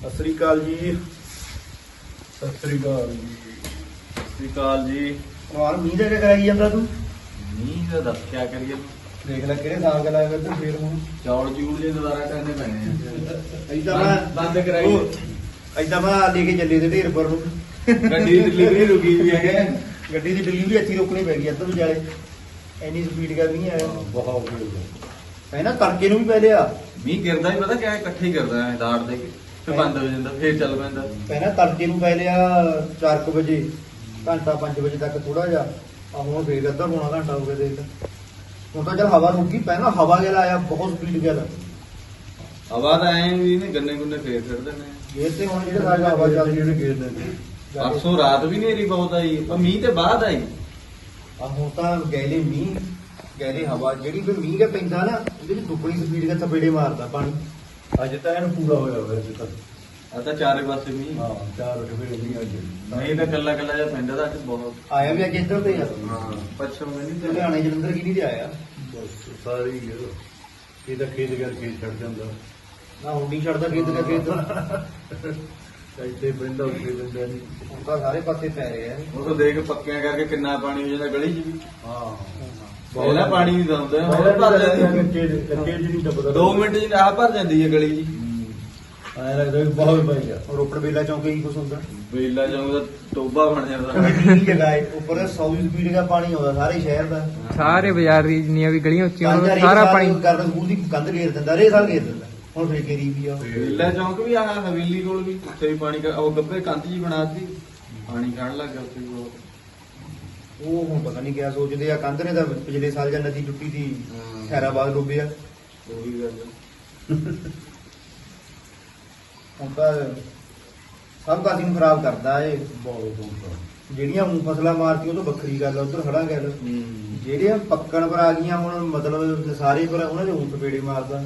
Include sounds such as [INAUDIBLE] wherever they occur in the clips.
ਸਤਿ ਸ੍ਰੀ ਅਕਾਲ ਜੀ। ਸਤਿ ਸ੍ਰੀ ਅਕਾਲ ਜੀ। ਸਤਿ ਸ਼੍ਰੀ ਅਕਾਲ ਜੀ। ਮਾਰ ਮੀਂਹ ਦੇ ਕੇ ਕਰਾਈ ਜਾਂਦਾ ਤੂੰ? ਮੀਂਹ ਦਾ ਦੱਸ ਕਿਆ ਕਰੀਏ। ਦੇਖ ਲੈ ਕਿਹੜੇ ਸਾਲ ਕਰ ਤੂੰ ਫੇਰ ਹੁਣ ਚੌਲ ਚੂੜ ਜੇ ਦੁਬਾਰਾ ਕਰਨੇ ਪੈਣੇ ਆ। ਐਦਾਂ ਮੈਂ ਬੰਦ ਕਰਾਈ। ਐਦਾਂ ਮੈਂ ਲੈ ਕੇ ਚੱਲੇ ਤੇ ਢੇਰ ਪਰ ਨੂੰ। ਗੱਡੀ ਦੀ ਡਿਲੀਵਰੀ ਰੁਕੀ ਵੀ ਹੈ ਗੱਡੀ ਦੀ ਡਿਲੀਵਰੀ ਇੱਥੇ ਰੋਕਣੀ ਪੈ ਗਈ ਅੱਧਰ ਵਿਚਾਲੇ। ਇੰਨੀ ਸਪੀਡ ਕਰ ਨਹੀਂ ਆਇਆ ਬਹੁਤ ਹੈ ਨਾ ਤੜਕੇ ਨੂੰ ਵੀ ਪੈ ਲਿਆ। ਮੀਂਹ ਗਿਰਦਾ ਹੀ ਪਤਾ ਕਿਆ ਇਕੱਠੇ ਹੀ ਕਰਦਾ ਹੈ ਦਾੜ ਦੇ ਕੇ। ਫਿਰ ਬੰਦ ਹੋ ਜਾਂਦਾ ਫੇਰ ਚੱਲ ਪੈਂਦਾ। ਪਹਿਲਾਂ ਤੜਕੇ ਨੂੰ ਪੈ ਲਿਆ 4:00 ਵਜੇ ਘੰਟਾ 5 ਵਜੇ ਤੱਕ ਥੋੜਾ ਜਿਹਾ। ਆ ਹੁਣ ਫੇਰ ਅੱਧਾ ਪੌਣਾ ਘੰਟਾ ਹੋ ਗਿਆ ਦੇਖ। ਹੁਣ ਤਾਂ ਚੱਲ ਹਵਾ ਰੁਕ ਪਹਿਲਾਂ ਹਵਾ ਗੇਲ ਆਇਆ ਬਹੁਤ ਸਪੀਡ ਗੇਲ। ਹਵਾ ਤਾਂ ਐਂ ਵੀ ਨੇ ਗੰਨੇ ਗੁੰਨੇ ਫੇਰ ਛੱਡਦੇ ਨੇ ਗੇਰ ਤੇ ਹੁਣ ਜਿਹੜੇ ਸਾਡਾ ਹਵਾ ਚੱਲਦੀ ਜਿਹੜੇ ਗੇਰ ਦੇ ਪਰਸੋਂ ਰਾਤ ਵੀ ਨੇਰੀ ਬਹੁਤ ਆਈ ਪਰ ਮੀਂਹ ਤੇ ਬਾਅਦ ਆਈ। ਆ ਹੁਣ ਤਾਂ ਗੈਲੇ ਮੀਂਹ ਗੈਲੇ ਹਵਾ ਜਿਹੜੀ ਫਿਰ ਮੀਂਹ ਕੇ ਪੈਂਦਾ ਨਾ ਉਹਦੇ ਵਿੱਚ ਦੁੱਗਣੀ ਸਪੀਡ ਦੇ ਥਪੇੜੇ ਮਾਰਦਾ ਪਾਣੀ। ਅੱਜ ਤਾਂ ਇਹਨੂੰ ਪੂਰਾ ਹੋਇਆ ਹੋਇਆ ਅੱਜ ਤੱਕ ਆ ਤਾਂ ਚਾਰੇ ਪਾਸੇ ਮੀਂਹ। ਹਾਂ ਚਾਰ ਰੁਪਏ ਨਹੀਂ ਅੱਜ। ਨਹੀਂ ਤਾਂ ਕੱਲਾ ਕੱਲਾ ਜਿਹਾ ਪੈਂਦਾ ਤਾਂ ਅੱਜ ਬਹੁਤ। ਆਇਆ ਵੀ ਅੱਜ ਇੱਧਰ ਤੇ ਆ। ਹਾਂ ਪੱਛਮ ਵੀ ਨਹੀਂ ਤੇ ਲੁਧਿਆਣੇ ਜਲੰਧਰ ਕੀ ਨਹੀਂ ਤੇ ਆਇਆ। ਬਸ ਸਾਰੇ ਆ। ਇਹ ਤਾਂ ਖੇਤ ਗਿਆ ਖੇਤ ਛੱਡ ਜਾਂਦਾ। ਨਾ ਹੁਣ ਨਹੀਂ ਛੱਡਦਾ ਖੇਤ ਦਾ ਖੇਤ ਇੱਥੇ ਪੈਂਦਾ ਉੱਥੇ ਪੈਂਦਾ ਨਹੀਂ ਹੁਣ ਤਾਂ ਸਾਰੇ ਪਾਸੇ ਪੈ ਰਿਹਾ ਉਹ ਤਾਂ ਦੇਖ ਪੱਕਿਆਂ ਕਰਕੇ ਕਿੰਨਾ ਪਾਣੀ ਹੋ ਜਾਂਦਾ ਗਲੀ 'ਚ ਵੀ। ਹਾਂ। ਪਹਿਲਾਂ ਪਾਣੀ ਨਹੀਂ ਦਉਂਦੇ ਪਹਿਲਾਂ ਭਰ ਜਾਂਦੀ ਹੈ। ਕੱਚੇ ਕੱਚੇ ਨਹੀਂ ਟੱਪਦਾ ਦੋ ਮਿੰਟ ਚ ਆਹ ਭਰ ਜਾਂਦੀ ਹੈ ਗਲੀ ਜੀ। ਐ ਲੱਗਦਾ ਵੀ ਬਹੁਤ ਗਿਆ ਔਰ ਰੋਪੜ ਵੇਲਾ ਚੌਂਕੇ ਕੀ ਕੁਛ ਹੁੰਦਾ। ਵੇਲਾ ਜਾਊਗਾ ਟੋਬਾ ਬਣ ਜਾਂਦਾ। ਜਗ੍ਹਾ ਹੈ ਉੱਪਰ 100 ਸਪੀਡ ਦਾ ਪਾਣੀ ਆਉਂਦਾ ਸਾਰੇ ਸ਼ਹਿਰ ਦਾ। ਸਾਰੇ ਬਾਜ਼ਾਰ ਦੀ ਜਿੰਨੀਆਂ ਵੀ ਗਲੀਆਂ ਉੱਚੀਆਂ ਉਹਨਾਂ ਹਜ਼ਾਰ ਸਾਰਾ ਪਾਣੀ। ਕਰਦਾ ਸਕੂਲ ਦੀ ਕੰਧ ਘੇਰ ਦਿੰਦਾ ਰੇ ਸਾਲ ਘੇਰ ਦਿੰਦਾ। ਹੁਣ ਫੇਰ ਘੇਰੀ ਵੀ ਆ। ਵੇਲਾ ਚੌਂਕ ਵੀ ਆਹ ਹਵੇਲੀ ਕੋਲ ਵੀ। ਉੱਥੇ ਵੀ ਪਾਣੀ ਉਹ ਗੱਬੇ ਕੰਧ ਜੀ ਬਣਾਤੀ ਪਾਣੀ ਖੜਨ ਲੱਗ ਗਿਆ ਉੱਥੇ ਬਹੁਤ। ਉਹ ਹੁਣ ਪਤਾ ਨਹੀਂ ਕਿਆ ਸੋਚਦੇ ਆ ਕੰਧ ਨੇ ਤਾਂ ਪਿਛਲੇ ਸਾਲ ਜਾਂ ਨਦੀ ਟੁੱਟੀ ਸੀ ਹਾਂ। ਖੈਰਾਬਾਦ ਡੁੱਬਿਆ ਉਹੀ ਗੱਲ ਹੈ। ਹੁਣ ਤਾਂ ਸਭ ਕਾਸੀ ਨੂੰ ਖਰਾਬ ਕਰਦਾ ਏ ਬਹੁਤ ਹੁੰਦਾ ਜਿਹੜੀਆਂ ਹੁਣ ਫਸਲਾਂ ਮਾਰਤੀ ਉਹ ਤਾਂ ਵੱਖਰੀ ਗੱਲ ਆ ਉਧਰ ਖੜਾ ਗੱਲ। ਜਿਹੜੀਆਂ ਪੱਕਣ ਪਰ ਆ ਗਈਆਂ ਹੁਣ ਮਤਲਬ ਸਾਰੇ ਪਰ ਉਹਨਾਂ ਦੇ ਹੁਣ ਪੇੜੇ ਮਾਰਦਾ।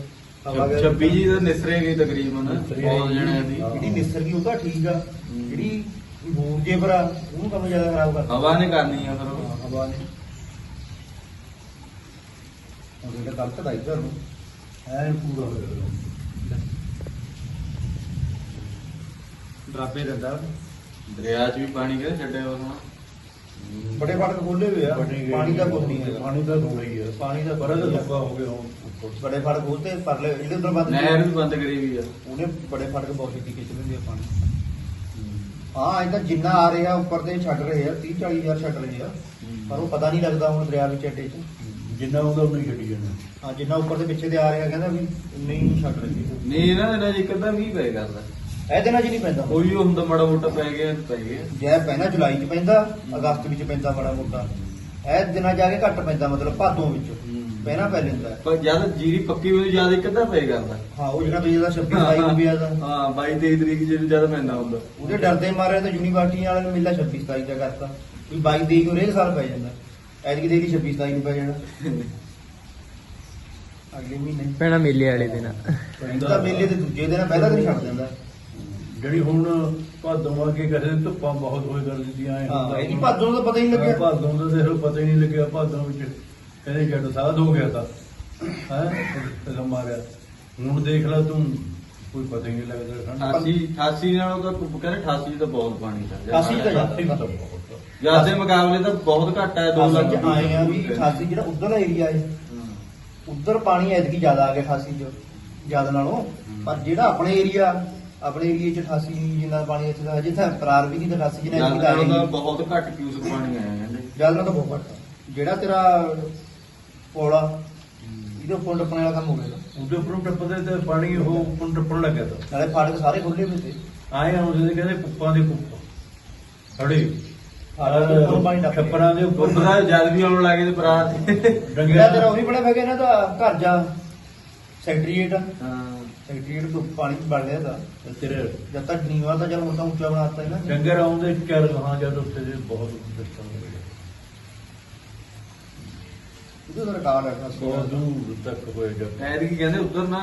ਹਵਾ ਜੀ ਤਾਂ ਨਿਸਰੇ ਗਈ ਤਕਰੀਬਨ। ਨਿਸਰੇ ਬਹੁਤ ਗਈ। ਜਣਿਆਂ ਦੀ ਹਾਂ। ਜਿਹੜੀ ਨਿਸਰ ਗਈ ਉਹ ਤਾਂ ਠੀਕ ਆ। ਜਿਹੜੀ ਬੂਰ ਜੇ ਪਰ ਆ ਉਹਨੂੰ ਕੰਮ ਜ਼ਿਆਦਾ ਖਰਾਬ ਕਰਦਾ ਹਵਾ ਨੇ ਕਰਨੀ ਆ ਫਿਰ ਉਹ। ਹਾਂ, ਹਵਾ ਨੇ ਉਹ ਜਿਹੜਾ ਗਲਤ ਦਾ ਇੱਧਰ ਨੂੰ ਐ ਪੂਰਾ ਹੋਇਆ ਡਰਾਬੇ ਦਿੰਦਾ ਦਰਿਆ 'ਚ ਵੀ ਪਾਣੀ ਕਿਹੜਾ ਛੱਡਿਆ ਉਹਨਾਂ ਬੜੇ ਫਾਟਕ ਖੋਲੇ ਹੋਏ ਆ। ਵੱਡੇ ਗਏ ਪਾਣੀ ਦਾ ਕੁਝ ਨਹੀਂ ਹੈਗਾ। ਪਾਣੀ ਦਾ ਥੋੜਾ ਹੀ ਹੈ ਪਾਣੀ ਦਾ ਨਹੀਂ ਸੁੱਕਾ ਹੋ ਗਿਆ ਹੁਣ। ਬੜੇ ਫਾਟਕ ਖੋਲਤੇ ਪਰਲੇ ਇਹਦੇ ਬੰਦ ਨਹਿਰ ਵੀ ਬੰਦ ਕਰੀ ਵੀ ਆ। ਉਹਨੇ ਬੜੇ ਫਾਟਕ ਬਹੁਤ ਛੇਤੀ ਖਿੱਚ ਲੈਂਦੇ ਆ ਪਾਣੀ। ਹਾਂ ਇਹ ਤਾਂ ਜਿੰਨਾ ਆ ਰਿਹਾ ਉੱਪਰ ਤੇ ਛੱਡ ਰਹੇ ਆ 30 40 ਹਜ਼ਾਰ ਛੱਡ ਰਹੇ ਆ। ਪਰ ਉਹ ਪਤਾ ਨਹੀਂ ਲੱਗਦਾ ਹੁਣ ਦਰਿਆ ਵਿੱਚ ਅੱਡੇ 'ਚ। ਜਿੰਨਾ ਉਹਦਾ ਹੀ ਛੱਡੀ ਜਾਣਾ। ਹਾਂ ਜਿੰਨਾ ਉੱਪਰ ਦੇ ਪਿੱਛੇ ਤੇ ਆ ਰਿਹਾ ਕਹਿੰਦਾ ਵੀ ਨਹੀਂ ਛੱਡ ਰਹੇ। ਨਹੀਂ ਇਹਨਾਂ ਦੇ ਨਾਲ ਇੱਕ ਅੱਧਾ ਮੀਂਹ ਪਏ ਕਰਦਾ ਇਹ ਦਿਨਾਂ 'ਚ ਨਹੀਂ ਪੈਂਦਾ। ਕੋਈ ਉਹ ਹੁੰਦਾ ਮਾੜਾ ਮੋਟਾ ਪੈ ਗਿਆ ਪੈ ਗਿਆ। ਜੈ ਪਹਿਲਾਂ ਜੁਲਾਈ 'ਚ ਪੈਂਦਾ ਅਗਸਤ ਵਿੱਚ ਪੈਂਦਾ ਬੜਾ ਮੋਟਾ। ਇਹ ਦਿਨਾਂ ਜਾ ਕੇ ਘੱਟ ਪੈਂਦਾ ਮਤਲਬ ਭਾਦੋਂ ਵਿੱਚ। ਪਹਿਲਾਂ ਪੈ ਲੈਂਦਾ। ਪਰ ਜਦ ਜੀਰੀ ਪੱਕੀ ਹੋਈ ਜਦ ਇੱਕ ਅੱਧਾ ਪਏ ਕਰਦਾ ਹਾਂ ਉਹ ਜਿਹੜਾ ਬੀਜ ਦਾ 26 27 ਨੂੰ ਪਿਆ ਦਾ ਹਾਂ 22 23 ਤਰੀਕ ਜਿਹਨੂੰ ਜਦ ਪੈਂਦਾ ਹੁੰਦਾ। ਉਹਦੇ ਡਰਦੇ ਮਾਰੇ ਤਾਂ ਯੂਨੀਵਰਸਿਟੀ ਵਾਲਿਆਂ ਨੇ ਮਿਲਿਆ 26 27 ਦਾ ਕਰਤਾ। ਵੀ 22 23 ਨੂੰ ਰੇਹ ਸਾਲ ਪੈ ਜਾਂਦਾ। ਐਤਕੀ ਦੇ 26 27 ਨੂੰ ਪੈ ਜਾਣਾ। ਅਗਲੇ ਮਹੀਨੇ। ਪੈਣਾ ਮੇਲੇ ਵਾਲੇ ਦਿਨ। ਤਾਂ ਮੇਲੇ ਦੇ ਦੂਜੇ ਦਿਨ ਪਹਿਲਾ ਦਿਨ ਛੱਡ ਦਿੰਦਾ। ਜਿਹੜੀ ਹੁਣ ਭਾਦੋਂ ਆ ਕੇ ਕਰੇ ਧੁੱਪਾਂ ਬਹੁਤ ਹੋਏ ਕਰ ਦਿੱਤੀਆਂ ਐ ਹਾਂ ਇਹਦੀ ਭਾਦੋਂ ਦਾ ਪਤਾ ਹੀ ਨਹੀਂ ਲੱਗਿਆ। ਭਾਦੋਂ ਦਾ ਦੇਖ ਲਓ ਪਤਾ ਹੀ ਨਹੀਂ ਲੱਗਿਆ ਭਾਦੋਂ ਵਿੱਚ। ਕਹਿੰਦੇ ਜੱਟ ਸਾਧ ਹੋ ਗਿਆ ਤਾਂ। ਹੈ? ਤੇ ਮਾਰਿਆ ਹੁਣ ਦੇਖ ਲੈ ਤੂੰ ਕੋਈ ਪਤਾ ਹੀ ਨਹੀਂ ਲੱਗਦਾ ਠੰਡ 88 88 ਨਾਲੋਂ ਤਾਂ ਕਹਿੰਦੇ 88 ਤਾਂ ਬਹੁਤ ਪਾਣੀ ਦਾ 88 ਤਾਂ ਜ਼ਿਆਦਾ। ਤਾਂ ਬਹੁਤ। ਜਦ ਦੇ ਮੁਕਾਬਲੇ ਤਾਂ ਬਹੁਤ ਘੱਟ ਹੈ 2 ਲੱਖ ਆਏ ਆ ਵੀ 88 ਜਿਹੜਾ ਉਧਰਲਾ ਏਰੀਆ ਹੈ। ਉਧਰ ਪਾਣੀ ਐਤਕੀ ਜ਼ਿਆਦਾ ਆ ਗਿਆ 88 ਚ ਜ਼ਿਆਦਾ ਨਾਲੋਂ। ਪਰ ਜਿਹੜਾ ਆਪਣੇ ਏਰੀਆ ਆਪਣੇ ਏਰੀਆ ਚ 88 ਜਿੰਨਾ ਪਾਣੀ ਇੱਥੇ ਦਾ ਹਜੇ ਤਾਂ ਪ੍ਰਾਰ ਵੀ ਨਹੀਂ ਤਾਂ 88 ਜਿੰਨਾ ਐਤਕੀ ਦਾ ਨਾਲੋਂ ਤਾਂ ਆਇਆ ਬਹੁਤ ਘੱਟ ਕਿਊਸਕ ਪਾਣੀ ਆਇਆ ਨਾਲ ਤਾਂ ਬਹੁਤ ਘੱਟ। ਜਿਹੜਾ ਤੇਰਾ ਪੋਲਾ ਇਹਦੇ ਉੱਪਰ ਟੱਪਣ ਵਾਲਾ ਕੰਮ ਹੋ ਗਿਆ ਇਹਦਾ। ਉਹਦੇ ਉੱਪਰੋਂ ਟੱਪਦੇ ਤੇ ਪਾਣੀ ਉਹ ਉੱਪਰ ਟੱਪਣ ਲੱਗਿਆ ਤਾਂ। ਨਾਲੇ ਫਾਟਕ ਸਾਰੇ ਖੁੱਲੇ ਹੋਏ ਤੇ। ਆਏ ਆਉਂਦੇ ਤੇ ਕਹਿੰਦੇ ਕੁੱਪਾਂ ਦੇ ਕੁੱਪ ਖੜੇ ਫਾਟਕ ਦੇ ਉੱਪਰੋਂ ਪਾਣੀ ਟੱਪ ਛੱਪਰਾਂ ਦੇ ਉੱਪਰ। ਜਦ ਵੀ ਆਉਣ ਲੱਗੇ ਤੇ ਬਰਾਤ ਜਿਹੜਾ ਤੇਰਾ ਉਹੀ ਬੜਾ ਗਿਆ ਨਾ ਤਾਂ ਘਰ ਜਾ। ਸੈਕਟਰੀਏਟ। ਹਾਂ। ਸੈਕਟਰੀਏਟ ਤੋਂ ਪਾਣੀ ਬਣ ਰਿਹਾ ਦਾ ਤੇਰੇ ਜਦ ਤੱਕ ਨੀਵਾ ਤਾਂ ਚਲ ਹੁਣ ਤਾਂ ਉੱਚਾ ਬਣਾਤਾ ਇਹਨਾਂ ਨੇ। ਡੰਗਰ ਆਉਂਦੇ ਚਾਰ ਗਾਂ ਜਦ ਉੱਥੇ ਦੇ ਬਹੁਤ ਦਿੱਕਤਾਂ ਹੋ ਗਈਆਂ ਉਹਦੇ ਦਾ ਰਿਕਾਰਡ ਹੈ ਬਹੁਤ ਦੂਰ ਤੱਕ ਹੋਏ ਜਦ ਐਤਕੀ ਕਹਿੰਦੇ ਉਧਰ ਨਾ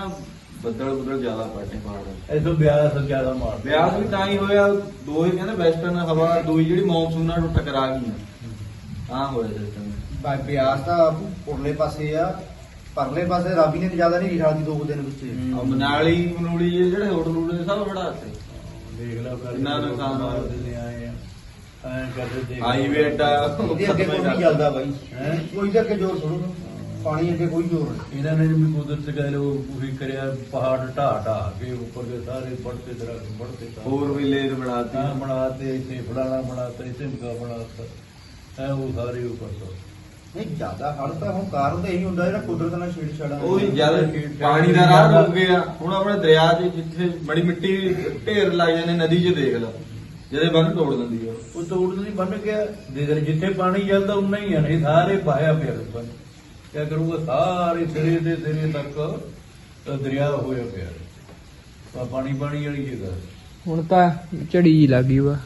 ਬੱਦਲ ਬੱਦਲ ਜ਼ਿਆਦਾ ਪੜਨੇ ਪਾੜ ਇਥੋਂ ਬਿਆਸ ਜ਼ਿਆਦਾ ਮਾਰ ਵਿਆਹ ਵੀ ਤਾਂ ਹੀ ਹੋਇਆ ਦੋ ਹੀ ਕਹਿੰਦੇ ਵੈਸਟਰਨ ਹਵਾ ਦੂਈ ਜਿਹੜੀ ਮੌਨਸੂਨ ਨਾਲ ਟਕਰਾ ਗਈਆਂ। ਤਾਂ ਹੋਇਆ ਸਿਸਟਮ ਬਾ- ਬਿਆਸ ਦਾ ਉਰਲੇ ਪਾਸੇ ਆ ਪਰਲੇ ਪਾਸੇ ਰਾਵੀ ਨੇ ਜ਼ਿਆਦਾ ਨਹੀਂ ਰਿਸ਼ਾਲ ਦੀ ਦੋ ਕੁ ਦਿਨ ਵਿੱਚ। ਆ ਮਨਾਲੀ ਮਨੂਲੀ ਜਿਹੇ ਜਿਹੜੇ ਹੋਟਲ ਹੋਟਲ ਸਭ ਬੜਾਤੇ ਦੇਖ ਲੈ ਕਰ ਇੰਨਾ ਨੁਕਸਾਨ ਹੋਇਆ। ਆਏ ਆ ਐਂ ਕਰਦੇ ਦੇਖ ਹਾਈਵੇ ਇਹਦੇ ਅੱਗੇ ਕੋਈ ਨਹੀਂ ਚੱਲਦਾ ਬਾਈ। ਹੈਂ? ਕੋਈ ਦੇ ਅੱਗੇ ਜ਼ੋਰ ਥੋੜੋ ਪਾਣੀ ਅੱਗੇ ਕੋਈ ਜ਼ੋਰ ਨਹੀਂ। ਇਹਨਾਂ ਨੇ ਵੀ ਕੁਦਰਤ ਕਹ ਲੋ ਪੂਰੀ ਕਰਿਆ ਪਹਾੜ ਢਾਹ ਢਾਹ ਕੇ ਉੱਪਰ ਦੇ ਸਾਰੇ ਪੜਤੇ ਦਰਖਤ ਪੜਤੇ ਹੋਰ ਵਿਲੇਜ ਤਾਂ ਬਣਾਤੀ। ਬਣਾਤੇ ਇੱਥੇ ਫਲਾਣਾ ਬਣਾਤਾ ਇੱਥੇ ਨਿਕਾ ਬਣਾਤਾ। ਐ ਉਹ ਸਾਰੇ ਉੱਪਰ ਤੋਂ। ਨਹੀਂ ਜ਼ਿਆਦਾ ਹੜ ਤਾਂ ਹੁਣ ਕਾਰਨ ਤਾਂ ਇਹੀ ਹੁੰਦਾ ਜਿਹੜਾ ਕੁਦਰਤ ਨਾਲ ਛੇੜ ਛਾੜਾ ਉਹੀ ਜਦ ਪਾਣੀ ਦਾ ਰਾਹ ਰੁਕ ਗਿਆ। ਹੁਣ ਆਪਣੇ ਦਰਿਆ 'ਚ ਜਿੱਥੇ ਬੜੀ ਮਿੱਟੀ ਢੇਰ ਲੱਗ ਜਾਂਦੇ ਨਦੀ 'ਚ ਦੇਖ ਲਾ। ਜਿਹਦੇ ਬੰਨ ਤੋੜ ਦਿੰਦੀ ਆ। ਉਹ ਤੋੜ ਨਹੀਂ ਬਣ ਗਿਆ ਦੇ ਦੇ ਜਿੱਥੇ ਪਾਣੀ ਚੱਲਦਾ ਉਨਾ ਹੀ ਆ ਨਹੀਂ ਸਾਰੇ ਪਾਇਆ ਪਿਆ ਉੱਪਰ ਕਿਆ ਕਰੂਗਾ ਸਾਰੇ ਸਿਰੇ ਦੇ ਸਿਰੇ ਤੱਕ ਤਾਂ ਦਰਿਆ ਹੋਇਆ ਪਿਆ। ਆ ਪਾਣੀ ਪਾਣੀ ਵਾਲੀ ਜਗ੍ਹਾ। ਹੁਣ ਤਾਂ ਝੜੀ ਲੱਗ ਗਈ ਵਾ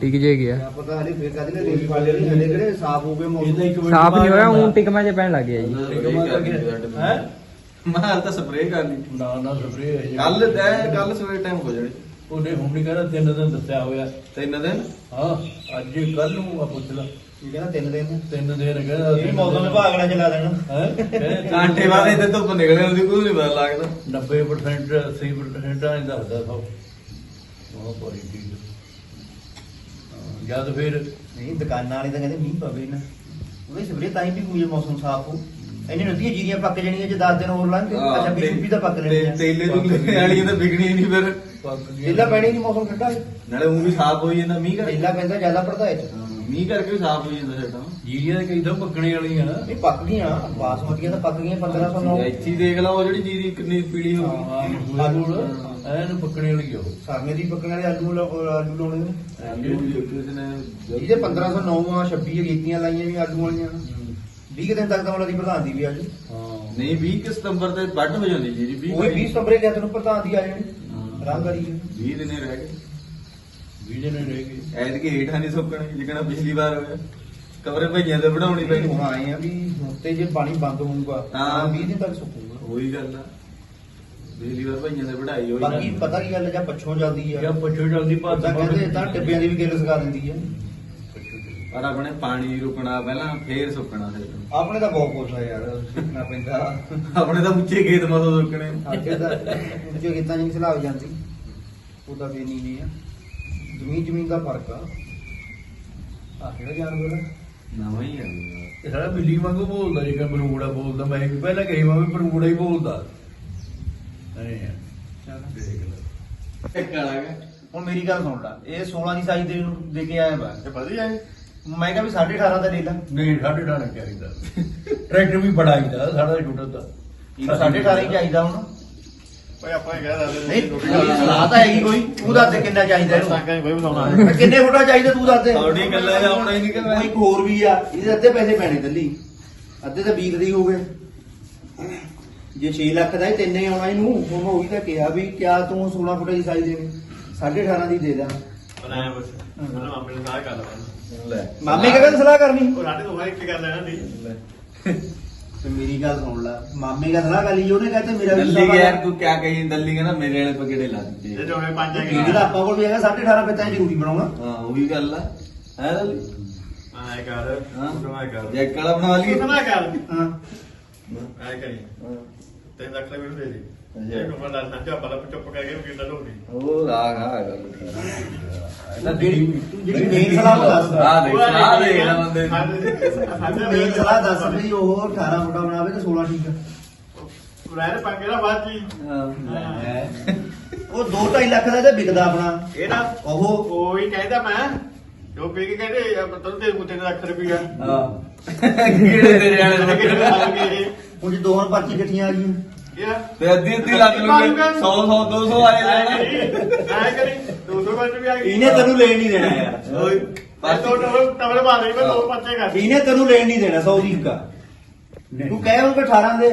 ਟਿਕ ਜੇ ਗਿਆ। ਪਤਾ ਹਲੇ ਫੇਰ ਕਦੇ ਨੇ ਰੇਲ ਵਾਲੇ ਨਹੀਂ ਹਲੇ ਕਿਹੜੇ ਸਾਫ਼ ਹੋ ਗਏ ਇਹਦਾ ਮੌਸਮ ਇੱਕ ਮਿੰਟ ਸਾਫ਼ ਨਹੀਂ ਹੋਇਆ ਹੁਣ ਟਿਕਮਾ ਜੇ ਪੈਣ ਲੱਗ ਗਿਆ ਜੀ। ਹੈ? ਮਾਰ ਤਾਂ ਸਪਰੇਅ ਕਰ ਲਈ ਨਾ ਨਾ ਸਪਰੇ ਹੈ ਕੱਲ ਤੇ ਕੱਲ ਸਵੇਰੇ ਟਾਈਮ ਹੋ ਜਾਣੀ। ਉਹਨੇ ਹੁਣ ਨਹੀਂ ਕਹਿੰਦਾ ਤਿੰਨ ਦਿਨ ਦੱਸਿਆ ਹੋਇਆ। ਤਿੰਨ ਦਿਨ? ਹਾਂ ਅੱਜ ਕੱਲ ਨੂੰ ਆ ਪੁੱਛ ਲਾ। ਇਹ ਕਹਿੰਦਾ ਤਿੰਨ ਦਿਨ? ਤਿੰਨ ਦਿਨ ਕਹਿੰਦਾ ਇਹ ਮੌਸਮ ਵਿਭਾਗ ਨਾਲ ਚਲਾ ਦੇਣਾ। ਹੈ? ਕਾਂਟੇ ਬਾਅਦ ਇੱਥੇ ਧੁੱਪ ਨਿਕਲੇ ਹੁੰਦੀ ਕੋਈ ਨਹੀਂ ਪਤਾ ਲੱਗਦਾ। 90% 80% ਆਂ ਦੱਸਦਾ ਸਭ। ਉਹ ਬੜੀ ਠੀਕ ਹਾਂ, ਜਦ ਫਿਰ ਨਹੀਂ ਦੁਕਾਨਾਂ ਵਾਲੇ ਤਾਂ ਕਹਿੰਦੇ ਮੀਂਹ ਪਵੇ ਨਾ। ਉਹਦੇ ਸਵੇਰੇ ਤਾਂ ਹੀ ਵੀ ਕੋਈ ਮੌਸਮ ਸਾਫ਼ ਹੋ। ਇੰਨੀ ਨਦੀਆਂ ਜੀਰੀਆਂ ਪੱਕ ਜਾਣੀਆਂ ਜੇ 10 ਦਿਨ ਹੋਰ ਲੰਘ ਗਏ ਅੱਛਾ ਵੀ ਤਾਂ ਪੱਕ ਤੇ ਲੈਣੀਆਂ ਤੇਲੇ ਤੁਲੇ ਵਾਲੀਆਂ ਤਾਂ ਵਿਗਣੀਆਂ ਨਹੀਂ ਫਿਰ। ਪੱਕ ਗਈ। ਤੇਲਾ ਪੈਣੀ ਨਹੀਂ ਮੌਸਮ ਠੰਡਾ ਹੈ ਨਾਲੇ ਉਹ ਵੀ ਸਾਫ਼ ਹੋਈ ਜਾਂਦਾ ਮੀਂਹ ਕਰਕੇ। ਤੇਲਾ ਪੈਂਦਾ ਜ਼ਿਆਦਾ ਪੜਦਾ ਹੈ ਹਾਂ, ਮੀਂਹ ਕਰਕੇ ਵੀ ਸਾਫ਼ ਹੋਈ ਜਾਂਦਾ ਛੱਡਾਂ ਜੀਰੀਆਂ ਦੇ ਕਈ ਤਾਂ ਪੱਕਣੇ ਵਾਲੀਆਂ ਇਹ ਪੱਕ ਗਈਆਂ ਬਾਸਮਤੀਆਂ ਤਾਂ ਪੱਕ ਗਈਆਂ 1509 ਇੱਥੇ ਹੀ ਦੇਖ ਲਾ ਉਹ ਜਿਹੜੀ ਜੀਰੀ ਕਿੰਨੀ ਪੀਲੀ ਹੋ ਗਈ। ਹਾਂ ਆਲੂ ਐਨ ਪੱਕਣੇ ਵਾਲੀ ਉਹ। ਸਰਨੇ ਦੀ ਪੱਕਣ ਵਾਲੇ ਆਲੂ ਲਾ- ਆਲੂ ਲਾਉਣੇ ਨੇ। ਆਲੂ ਵੀ ਕਿਸੇ ਨੇ ਜਿਹਦੇ 1509 ਆ 26 ਗੀਤੀਆਂ ਲਾਈਆਂ ਵੀ ਆਲੂ ਵਾਲੀਆਂ। 20 ਦਿਨ ਤੱਕ ਤਾਂ ਉਹਨਾਂ ਦੀ ਪ੍ਰਧਾਨ ਦੀ ਵੀ ਆ ਜੀ ਹਾਂ। ਨਹੀਂ 20 ਕਿ ਸਤੰਬਰ ਤੇ ਵੱਢ ਹੋ ਜਾਂਦੀ ਜੀਰੀ 20 ਉਹ 20 ਸਤੰਬਰੇ ਗਿਆ ਤੈਨੂੰ ਪ੍ਰਧਾਨ ਦੀ ਆ ਜਾਣੀ। ਰੰਗ ਵਾਲੀ 20 ਦਿਨੇ ਰਹਿ ਗਏ। ਵੀਜੇ ਨੇ ਰਹਿ ਗਏ। ਐਤਕੀ ਹੇਠਾਂ ਨਹੀਂ ਸੁੱਕਣੀ ਜਿਕਣਾ ਪਿਛਲੀ ਵਾਰ ਹੋਇਆ। ਕਮਰੇ ਭਈਆਂ ਤੇ ਬਣਾਉਣੀ ਪੈਣੀ। ਹੁਣ ਆਏ ਆ ਵੀ ਹੁਣ ਤੇ ਜੇ ਪਾਣੀ ਬੰਦ ਹੋਊਗਾ ਹਾਂ। ਤਾਂ 20 ਦਿਨ ਤੱਕ ਸੁੱਕੂਗਾ। ਉਹੀ ਗੱਲ ਆ। ਪਿਛਲੀ ਵਾਰ ਭਈਆਂ ਤੇ ਵਢਾਈ ਹੋਈ ਬਾਕੀ ਪਤਾ ਕੀ ਗੱਲ ਹੈ ਜਾਂ ਪੱਛੋਂ ਚੱਲਦੀ ਆ। ਜਾਂ ਪੁੱਛੋ ਜਲਦੀ ਭੱਜ ਤਾਂ ਕਹਿੰਦੇ ਤਾਂ ਟਿੱਬਿਆਂ ਦੀ ਵੀ ਗਿੱਲ ਸਕਾ ਦਿੰਦੀ ਆ। ਪਰ ਆਪਣੇ ਪਾਣੀ ਰੁਕਣਾ ਪਹਿਲਾਂ ਫੇਰ ਸੁੱਕਣਾ ਫਿਰ। ਆਪਣੇ ਤਾਂ ਬਹੁਤ ਕੁਛ ਆ ਯਾਰ ਸਿੱਖਣਾ ਪੈਂਦਾ। ਆਪਣੇ ਤਾਂ ਉੱਚੇ ਖੇਤ ਮਸੋਂ ਸੁੱਕਣੇ। ਅੱਗੇ ਤਾਂ ਉੱਚੇ ਖੇਤਾਂ ਨਹੀਂ ਸਲਾਹ ਜਾਂਦੀ। ਉਹ ਤਾਂ ਬੇਨੀ ਨਹੀਂ ਆ ਜ਼ਮੀਨ ਜ਼ਮੀਨ ਦਾ ਫ਼ਰਕ ਆ। ਆ ਕਿਹੜਾ ਜਾਨਵਰ ਆ? ਨਵਾਂ ਹੀ ਆ। ਇਹ ਸਾਰਾ ਬਿੱਲੀ ਵਾਂਗੂ ਬੋਲਦਾ ਜਿਵੇਂ ਬਰੂੜਾ ਬੋਲਦਾ ਮੈਂ ਵੀ ਪਹਿਲਾਂ ਕਹੀ ਮੈਂ ਵੀ ਬਰੂੜਾ ਹੀ ਬੋਲਦਾ। ਨਹੀਂ ਚੱਲ। ਦੇਖ ਲੈ। ਇੱਕ ਕਰਾਂਗੇ ਹੁਣ ਮੇਰੀ ਗੱਲ ਸੁਣ ਲੈ ਇਹ 16 ਦੀ ਸਾਈਜ਼ ਦੇ ਨੂੰ ਦੇ ਕੇ ਆਇਆ ਵਾ ਤੇ ਵਧੀਆ ਹੈ ਮੈਂ ਕਿਹਾ ਵੀ 18.5 ਦਾ ਲੈ ਲਾ। ਨਹੀਂ ਸਾਢੇ ਅਠਾਰਾਂ ਚਾਹੀਦਾ? ਟਰੈਕਟਰ ਵੀ ਬੜਾ ਹੀ ਦਾ ਸਾਡਾ ਛੋਟਾ ਦਾ ਇਹਨੂੰ 18.5 ਹੀ ਚਾਹੀਦਾ ਹੁਣ। ਓਏ ਆਪਾਂ ਕਹਿ ਨਹੀਂ ਇਹ ਸਲਾਹ ਤਾਂ ਹੈਗੀ ਕੋਈ। ਤੂੰ ਦੱਸ ਦੇ ਕਿੰਨਾ ਚਾਹੀਦਾ ਇਹਨੂੰ। ਸਾਂਕਾਂ ਕੋਈ ਬਣਾਉਣਾ ਮੈਂ ਕਿੰਨੇ ਫੁੱਟਾ ਚਾਹੀਦਾ ਤੂੰ ਦੱਸ ਦੇ। ਤੁਹਾਡੀ ਗੱਲਾਂ ਜਾਂ ਆਉਣਾ ਹੀ ਨਹੀਂ ਕਿ ਮੈਂ- ਕੋਈ ਇੱਕ ਹੋਰ ਵੀ ਆ ਇਹਦੇ ਅੱਧੇ ਪੈਸੇ ਪੈਣੇ ਦਿੱਲੀ। ਅੱਧੇ ਤਾਂ ਵੀਰ ਦੇ ਹੀ ਹੋ ਗਏ। ਜੇ 6 ਲੱਖ ਦਾ ਹੀ ਤਿੰਨੇ ਹੀ ਆਉਣਾ ਇਹਨੂੰ ਹੁਣ ਉਹੀ ਤਾਂ ਕਿਹਾ ਵੀ ਕਿਆ ਤੂੰ 16 ਫੁੱਟ ਦੀ ਸਾਈਜ਼ ਦੇਣੀ। 18.5 ਦੀ ਦੇ ਦਾਂ। ਬਣਾਇਆ ਬਸ ਲੈ। ਮਾਮੇ ਕਿਹੜਾ ਸਲਾਹ ਕਰਨੀ? ਉਹ ਸਾਡੇ ਤੋਂ ਇੱਕ ਕਰ ਲੈਣਾ ਦੀ। ਤੇ ਮੇਰੀ ਗੱਲ ਸੁਣ ਲੈ। ਮਾਮੇ ਦਾ ਸਲਾਹ ਕਰ ਲਈ? ਉਹਨੇ ਕਹਤੇ ਮੇਰਾ ਵੀ ਦੱਲੀ ਯਾਰ ਤੂੰ ਕਿਆ ਕਹੀ? ਦੱਲੀ ਕਹਿੰਦਾ ਮੇਰੇ ਵਾਲੇ ਪਕੜੇ ਲਾ ਜੇ ਦਿੱਤੇ ਜੋ ਮੈਂ ਪੰਜ ਆ ਵੀਰ ਦਾ ਆਪਾਂ ਕੋਲ ਵੀ ਹੈਗਾ 18.5 ਰੁਪਏ ਤਾਂ ਜ਼ਰੂਰੀ ਬਣਾਉਣਾ। ਹਾਂ ਉਹੀ ਗੱਲ ਆ। ਹੈ ਦੱਲੀ ਆਏ ਕਰ। ਹਾਂ। ਆਏ ਕਰ। ਜੈਕ ਵਾਲਾ ਬਣਾ ਲਈ? ਨਾ ਕਰ। ਹਾਂ। ਆਏ ਕਰੀ। ਤੈਨੂੰ ਰੱਖ ਲੈ ਮੈਨੂੰ ਦੇ ਦੇ। ਅੱਛਾ। ਇਹ ਕੋਮਾ ਦਾ ਸੰਚਾ ਬਲਾ ਚੁੱਪ ਕਰਕੇ ਉਹ ਕਿੰਨਾ ਲੋੜੀ। ਉਹ ਰਾਗ ਆ ਗੱਲ ਤੂੰ ਜਿਹੜੀ ਤੂੰ ਜਿਹੜੀ ਮੇਨ ਸਲਾਹ ਉਹ ਦੱਸ ਆ ਦੇਖ ਆ ਦੇਖ ਲੈ ਬੰਦੇ ਤੂੰ ਮੇਨ ਸਲਾਹ ਦੱਸ ਵੀ ਉਹ 18 ਫੁੱਟਾ ਬਣਾਵੇ ਤੇ 16 ਠੀਕ ਆ। ਰਹਿ ਪੰਗੇ ਦਾ ਬਾਤ ਜੀ ਉਹ 2.5 ਲੱਖ ਦਾ ਤੇ ਵਿਕਦਾ ਆਪਣਾ। ਇਹ ਨਾ ਉਹ। ਕੋਈ ਕਹਿੰਦਾ ਮੈਂ ਜੋ ਪੀ ਕੇ ਕਹਿੰਦੇ ਤੈਨੂੰ ਦੇ ਕੁੱਤੇ ਦਾ ਰੁਪਈਆ। ਹਾਂ। ਕਿਹੜੇ ਤੇਰੇ ਵਾਲੇ ਦੋਹਾਂ ਪਰਚੀ ਇਕੱਠੀਆਂ ਆ ਗਈਆਂ। ਇਹ ਤੇ ਅੱਧੀ ਅੱਧੀ ਲੱਗ ਲੂਗੇ 100 100 200 ਆਏ ਜਾਣਾ। ਆਏ ਕਰੀ 200 ਘੰਟੇ ਵੀ ਆ ਗਈ ਇਹਨੇ ਤੈਨੂੰ ਲੈਣ ਨਹੀਂ ਦੇਣਾ ਯਾਰ। ਓਏ ਪਰ ਤੋਂ ਟਵਲ ਟਵਲ ਮਾਰੇ ਮੈਂ ਦੋ ਪੱਤੇ ਕਰ ਇਹਨੇ ਤੈਨੂੰ ਲੈਣ ਨਹੀਂ ਦੇਣਾ 100 ਦੀ ਕਾ। ਤੂੰ ਕਹਿ ਉਹਨੂੰ ਕਿ 18 ਦੇ।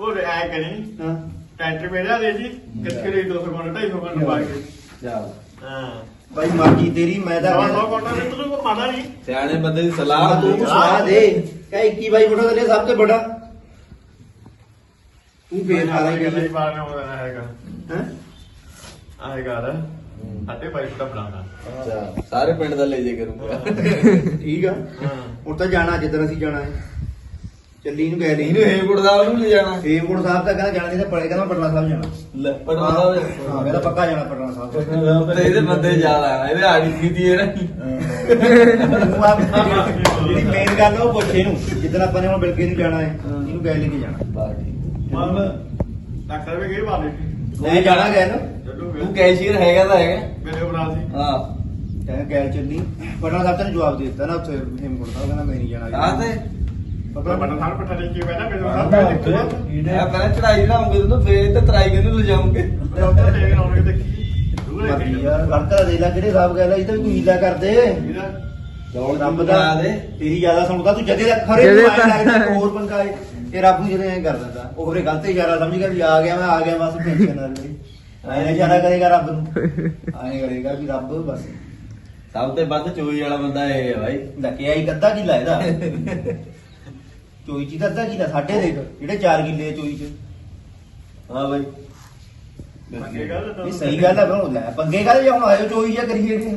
ਉਹ ਆਏ ਕਰੀ ਹਾਂ। ਟੈਂਟਰ ਮੇਰਾ ਦੇ ਜੀ ਕਿੱਥੇ ਦੇ 200 ਕੋਣ 250 ਕੋਣ ਪਾ ਕੇ। ਚੱਲ ਹਾਂ। ਬਾਈ ਮਰਜ਼ੀ ਤੇਰੀ ਮੈਂ ਤਾਂ ਸਵਾ ਸੌ ਕੋਣ ਦੇ ਤੂੰ ਕੋ ਮਾਨਾ ਨਹੀਂ। ਸਿਆਣੇ ਬੰਦੇ ਦੀ ਸਲਾਹ ਤੂੰ ਸਲਾਹ ਦੇ। ਕਹ 21 ਬਾਈ ਫੁੱਟਾ ਤੇ ਸਭ ਤੋਂ ਵੱਡਾ। ਤੂੰ ਫੇਰ ਖਾ ਨਹੀਂ ਲੈ। ਬਾਹਰ ਨਾ ਹੋਣਾ ਹੈਗਾ। ਹੈ? ਆਏ ਕਰ ਸਾਡੇ ਭਾਈ ਦਾ ਬਣਾਉਣਾ ਅੱਛਾ ਸਾਰੇ ਪਿੰਡ ਦਾ ਲੈ ਜੇ ਕਰੂੰਗਾ। ਠੀਕ ਆ? ਹਾਂ। ਹੁਣ ਤਾਂ ਜਾਣਾ ਜਿੱਧਰ ਅਸੀਂ ਜਾਣਾ ਹੈ। ਚੱਲੀ ਨੂੰ ਗਏ ਇਹਨੂੰ ਹੇਮਕੁਟ ਸਾਹਿਬ ਨੂੰ ਲੈ ਜਾਣਾ। ਹੇਮਕੁੰਟ ਸਾਹਿਬ ਤਾਂ ਕਹਿੰਦਾ ਜਾਣਾ ਨਹੀਂ ਤਾਂ ਪੜੇ ਕਹਿੰਦਾ ਪਟਨਾ ਸਾਹਿਬ ਜਾਣਾ। ਲੈ ਪਟਨਾ ਸਾਹਿਬ ਹਾਂ ਕਹਿੰਦਾ ਪੱਕਾ ਜਾਣਾ ਪਟਨਾ ਸਾਹਿਬ। ਤੇ ਇਹਦੇ ਬੰਦੇ ਜ਼ਿਆਦਾ ਆ ਇਹਦੇ ਆੜੀ ਕੀਤੀ ਹੈ ਨਾ। ਜਿਹੜੀ ਮੇਨ ਗੱਲ ਉਹ ਪੁੱਛ ਇਹਨੂੰ। ਜਿੱਦਣ ਆਪਾਂ ਨੇ ਹੁਣ ਬਿਲਕੇ ਨੂੰ ਜਾਣਾ ਹੈ ਇਹਨੂੰ ਗਏ ਲੈ ਕੇ ਜਾਣਾ। ਮਨ ਡਾਕਟਰ ਵੀ ਗਏ ਬਾਲੇ ਲੈ ਜਾਣਾ ਗਏ ਨਾ ਤੂੰ ਕੈਸ਼ੀਅਰ ਹੈਗਾ ਤਾਂ ਹੈਗਾ। ਮੇਰੇ ਉਪਰਾਲ ਸੀ। ਹਾਂ। ਕਹਿੰਦਾ ਗਏ ਚੱਲੀ ਪਟਨਾ ਸਾਹਿਬ ਨੇ ਜਵਾਬ ਦੇ ਦਿੱਤਾ ਨਾ ਉੱਥੇ ਹੇਮਕੁੰਟ ਸਾਹਿਬ ਕਹਿੰਦਾ ਮੈਂ ਨਹੀਂ ਜਾਣਾ ਆ ਤੇ। ਪਤਾ ਬਟਨ ਸਾਰ ਪੱਠਾ ਲੈ ਕੇ ਪਹਿਲਾਂ ਮੇਰੇ ਕੀੜੇ ਮੈਂ ਪਹਿਲਾਂ ਚੜਾਈ ਲਾਉਂਗੇ ਤੈਨੂੰ ਫੇਰ ਤੇ ਤਰਾਈ ਕਿਹਨੂੰ ਲੈ ਜਾਉਂਗੇ ਤੇ ਉੱਥੇ ਲਾਉਣ ਕੇ ਦੇਖੀ। ਦੂਰੇ ਮਰਦੀ ਯਾਰ ਗਲਤ ਦੇ ਲੈ ਕਿਹੜੇ ਸਾਹਿਬ ਕਹਿੰਦਾ ਇਹ ਤਾਂ ਵੀ ਤੂੰ ਹੀਲਾ ਕਰਦੇ। ਰੱਬ ਦਾ। ਤੇਰੀ ਜ਼ਿਆਦਾ ਸੁਣਦਾ ਤੂੰ ਜਦੇ ਦਾ ਖਰੇ ਨੂੰ ਤਾਂ- ਲੱਗਦਾ ਹੋਰ ਪੰਗਾ ਇਹ ਰੱਬ ਨੂੰ ਜਦੇ ਐਂ ਕਰ ਦਿੰਦਾ ਉਹ ਖਰੇ ਗਲਤ ਇਸ਼ਾਰਾ ਸਮਝ ਗਿਆ ਵੀ ਆ ਗਿਆ ਮੈਂ ਆ ਗਿਆ ਬਸ ਟੈਨਸ਼ਨ ਨਾ ਲਈ ਐਂ ਇਸ਼ਾਰਾ ਕਰੇਗਾ ਰੱਬ ਨੂੰ। ਐਂ ਕਰੇਗਾ ਵੀ ਰੱਬ ਬਸ। ਸਭ ਤੋਂ ਵੱਧ ਚੋਈ ਵਾਲਾ ਬੰਦਾ ਇਹ ਹੈ ਭਾਈ ਲੱਕਿਆ ਹੀ ਅੱਧਾ ਕਿੱਲਾ ਇਹਦਾ। ਚੋਈ ਚ ਤਾਂ ਅੱਧਾ ਕਿੱਲਾ ਸਾਡੇ ਦੇਖ ਜਿਹੜੇ 4 ਕਿੱਲੇ ਚੋਈ ਚ। ਹਾਂ ਭਾਈ ਮੰਗੇ ਗੱਲ ਤਾਂ ਇਹ ਸਹੀ ਗੱਲ ਆ ਬਰੋ ਲੈ ਪੰਗੇ ਜਾਂ ਹੁਣ ਆਇਓ ਚੋਈ ਜਾਂ ਕਰੀਏ ਕਿ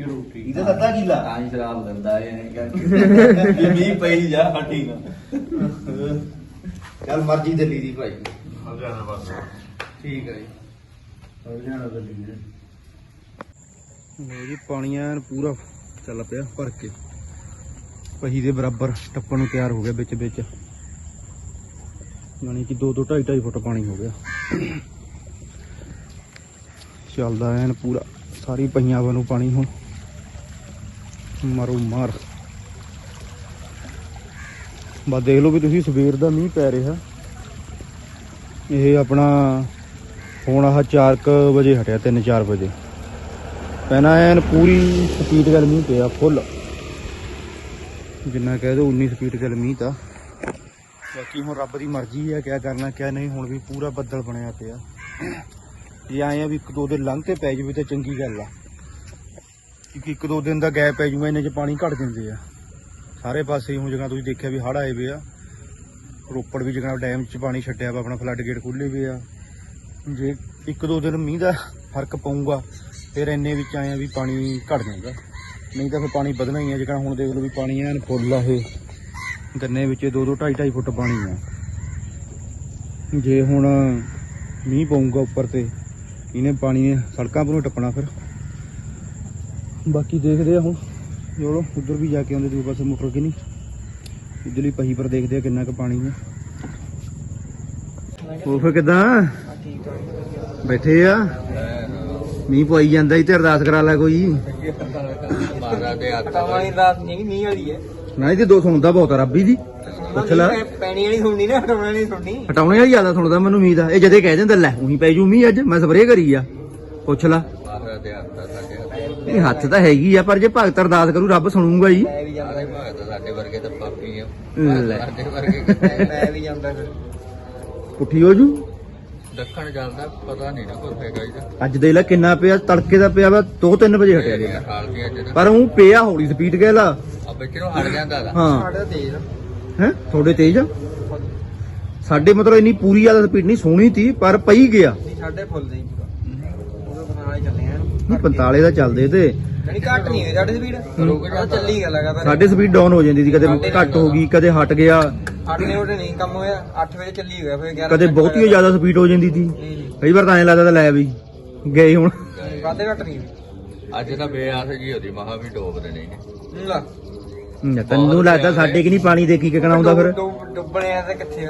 ਕੀ ਰੋਟੀ? ਇਹਦਾ ਤਾਂ ਅੱਧਾ ਕਿੱਲਾ? ਤਾਂ ਹੀ ਸ਼ਰਾਬ ਦਿੰਦਾ ਇਹ ਕਰਕੇ। [LAUGHS] ਵੀ ਮੀਂਹ ਪਈ ਜਾ ਹਟੀ ਨਾ ਚੱਲ ਮਰਜ਼ੀ ਦੀ ਭਾਈ। ਹਾਂ ਜਾਣਾ ਬਸ ਠੀਕ ਹੈ ਜੀ। ਹੋ ਜਾਣਾ ਤਾਂ ਲੀੜੇ ਲੋ ਜੀ ਪਾਣੀ ਐਨ ਪੂਰਾ ਚੱਲ ਪਿਆ ਭਰ ਕੇ। ਪਹੀ ਦੇ ਬਰਾਬਰ ਟੱਪਣ ਨੂੰ ਤਿਆਰ ਹੋ ਗਿਆ ਵਿੱਚ ਵਿੱਚ। ਯਾਨੀ ਕਿ 2 2 2.5 2.5 ਫੁੱਟ ਪਾਣੀ ਹੋ ਗਿਆ। ਚੱਲਦਾ ਐਨ ਪੂਰਾ। ਸਾਰੀ ਪਹੀਆਂ ਵੱਲੋਂ ਪਾਣੀ ਹੁਣ। ਮਰੋ ਮਾਰ। ਬਸ ਦੇਖ ਲਓ ਵੀ ਤੁਸੀਂ ਸਵੇਰ ਦਾ ਮੀਂਹ ਪੈ ਰਿਹਾ। ਇਹ ਆਪਣਾ ਹੁਣ ਆਹ 4 ਵਜੇ ਹਟਿਆ 3-4 ਵਜੇ। ਪਹਿਲਾਂ ਐਨ ਪੂਰੀ ਸਪੀਡ ਗੱਲ ਮੀਂਹ ਪਿਆ ਫੁੱਲ ਜਿੰਨਾ ਕਹਿ ਦੋ 19 ਸਪੀਡ ਗੱਲ ਮੀਂਹ ਤਾਂ। ਬਾਕੀ ਹੁਣ ਰੱਬ ਦੀ ਮਰਜ਼ੀ ਹੈ ਕਿਆ ਕਰਨਾ, ਕਿਆ ਨਹੀਂ, ਹੁਣ ਵੀ ਪੂਰਾ ਬੱਦਲ ਬਣਿਆ ਪਿਆ। ਇਹ ਆਏ ਆ ਵੀ ਇੱਕ ਦੋ ਦਿਨ ਲੰਘ ਕੇ ਪੈ ਜਾਵੇ ਤਾਂ ਚੰਗੀ ਗੱਲ ਆ। ਕਿਉਂਕਿ ਇੱਕ ਦੋ ਦਿਨ ਦਾ ਗੈਪ ਪੈ ਜੂਗਾ ਇਹਨੇ ਚ ਪਾਣੀ ਘਟ ਜਾਂਦੇ ਆ। ਸਾਰੇ ਪਾਸੇ ਹੁਣ ਜਗ੍ਹਾ ਤੁਸੀਂ ਦੇਖਿਆ ਵੀ ਹੜ੍ਹ ਆਏ ਵੇ ਆ। ਰੋਪੜ ਵੀ ਜਗ੍ਹਾ ਡੈਮ 'ਚ ਪਾਣੀ ਛੱਡਿਆ ਵਾ, ਆਪਣਾ ਫਲੱਡ ਗੇਟ ਖੁੱਲੇ ਵੇ ਆ। ਜੇ ਇੱਕ ਦੋ ਦਿਨ ਮੀਂਹ ਦਾ ਫ਼ਰਕ ਪਊਗਾ, ਫਿਰ ਇੰਨੇ ਵਿੱਚ ਆਇਆ ਵੀ ਪਾਣੀ ਘਟ ਜਾਂਦਾ। ਨਹੀਂ ਤਾਂ ਫਿਰ ਪਾਣੀ ਵਧਣਾ ਹੀ ਹੈ ਜਿਹੜਾ ਹੁਣ ਦੇਖ ਲਓ ਵੀ ਪਾਣੀ ਐਨ ਫੁੱਲ ਆ ਇਹ। ਗੰਨੇ ਵਿੱਚ 2 2 2.5 2.5 ਫੁੱਟ ਪਾਣੀ ਆ। ਜੇ ਹੁਣ ਮੀਂਹ ਪਊਗਾ ਉੱਪਰ ਤੇ, ਇਹਨੇ ਪਾਣੀ ਨੇ ਸੜਕਾਂ ਪਰ ਟੱਪਣਾ ਫਿਰ। ਬਾਕੀ ਦੇਖਦੇ ਆ ਹੁਣ। ਚਲੋ ਉਧਰ ਵੀ ਜਾ ਕੇ ਆਉਂਦੇ ਦੂਜੇ ਪਾਸੇ ਮੋਟਰ ਕਿ ਨਹੀਂ? ਇਧਰਲੀ ਪਹੀ ਪਰ ਦੇਖਦੇ ਆ ਕਿੰਨਾ ਕੁ ਪਾਣੀ ਹੈ ਉਹ ਫਿਰ ਕਿਦਾਂ? ਬੈਠੇ ਆ? ਮੀਂਹ ਪਈ ਜਾਂਦਾ ਹੀ ਤੇ ਅਰਦਾਸ ਕਰਾ ਲੈ ਕੋਈ। ਮਾਰਾ ਦੇ ਹੱਥ ਵਾਲੀ ਰਾਤ ਨਹੀਂ ਮੀਂਹ ਵਾਲੀ ਹੈ ਨਹੀਂ ਤੇ ਦੋ ਸੁਣਦਾ ਬਹੁਤ ਆ, ਰੱਬੀ ਦੀ। ਪੁੱਛ ਲੈ। ਪੈਣੀ ਵਾਲੀ ਸੁਣਨੀ ਨਾ ਹਟਾਉਣ ਵਾਲੀ ਸੁਣਨੀ ਹਟਾਉਣੇ ਵਾਲੀ ਜ਼ਿਆਦਾ ਸੁਣਦਾ ਮੈਨੂੰ ਉਮੀਦ ਆ ਇਹ ਜਦੇ ਕਹਿ ਦਿੰਦਾ, ਲੈ, ਉਹੀ ਪੈ ਜੂ ਮੀਂਹ ਅੱਜ, ਮੈਂ ਸਪਰੇਅ ਕਰੀ ਆ। ਪੁੱਛ ਲੈ। ਮਾਰਾ ਦੇ ਹੱਥ ਸਾਡੇ ਹੱਥ ਇਹ ਹੱਥ ਤਾਂ ਹੈਗੀ ਆ ਪਰ ਜੇ ਭਗਤ ਅਰਦਾਸ ਕਰੂ ਰੱਬ ਸੁਣੂਗਾ ਹੀ ਮੈਂ ਵੀ ਜਾਂਦਾ ਭਗਤ ਸਾਡੇ ਵਰਗੇ ਤਾਂ ਪਾਪੀ ਆ। ਲੈ। ਸਾਡੇ ਵਰਗੇ ਕਿੱਥੇ ਮੈਂ ਵੀ ਜਾਂਦਾ ਫਿਰ ਪੁੱਠੀ ਹੋ ਜੂ। ਦੱਖਣ ਜਾਂਦਾ ਪਤਾ ਨਹੀਂ ਨਾ ਕੋਈ ਹੈਗਾ ਇਹਦਾ ਅੱਜ ਦੇ ਲੈ ਕਿੰਨਾ ਪਿਆ ਤੜਕੇ ਦਾ ਪਿਆ ਵਾ 2-3 ਵਜੇ ਹਟਿਆ ਜੀ ਹਾਲ ਕੀ ਅੱਜ ਪਰ ਉਹ ਪਿਆ ਹੌਲੀ ਸਪੀਡ ਗੈਲ ਆ ਆ ਵਿੱਚ ਨੂੰ ਹਟ ਜਾਂਦਾ ਦਾ ਹਾਂ। ਸਾਡਾ ਤੇਜ਼ ਆ। ਹੈ? ਥੋੜੇ ਤੇਜ਼ ਆ? ਸਾਡੇ ਮਤਲਬ ਇੰਨੀ ਪੂਰੀ ਜ਼ਿਆਦਾ ਸਪੀਡ ਨਹੀਂ ਸੋਹਣੀ ਤੀ ਪਰ ਪਈ ਗਿਆ। ਨਹੀਂ ਸਾਡੇ ਫੁੱਲ ਦੇ ਪੂਰਾ ਉਹਦੇ ਬਣਾ ਹੀ ਚੱਲੇ ਆ। ਨਹੀਂ 45 ਦਾ ਚੱਲਦੇ ਤੇ ਨਹੀਂ ਘੱਟ ਨਹੀਂ ਹੋਈ ਸਾਡੇ ਸਪੀਡ ਰੁਕ ਉਹ ਚੱਲੀ ਗਿਆ ਲਗਾਤਾਰ ਸਾਡੇ ਸਪੀਡ ਡਾਊਨ ਹੋ ਜਾਂਦੀ ਸੀ ਕਦੇ ਘੱਟ ਹੋ ਗਈ ਕਦੇ ਹਟ ਗਿਆ 8 ਵਜੇ ਨਹੀਂ ਕੰਮ ਹੋਇਆ 8 ਵਜੇ ਚੱਲੀ ਗਿਆ ਫਿਰ 11 ਕਦੇ ਬਹੁਤੀ ਜ਼ਿਆਦਾ ਸਪੀਡ ਹੋ ਜਾਂਦੀ ਸੀ ਨਹੀਂ ਨਹੀਂ ਕਈ ਵਾਰ ਤਾਂ ਐਂ ਲੱਗਦਾ ਤਾਂ ਲੈ ਵੀ ਗਏ ਹੁਣ ਵਾਧੇ ਘੱਟ ਨਹੀਂ ਅੱਜ ਤਾਂ ਬੇਆਸ ਜੀ ਉਹਦੀ ਮਹਾ ਵੀ ਡੋਬਦੇ ਨੇ ਹੂੰ ਲਾ ਤੈਨੂੰ ਲੱਗਦਾ ਸਾਡੇ ਕਿ ਨਹੀਂ ਪਾਣੀ ਦੇਖੀ ਕਿਕਣਾ ਆਉਂਦਾ ਫਿਰ ਡੁੱਬ- ਡੁੱਬਣੇ ਆ ਤੇ ਕਿੱਥੇ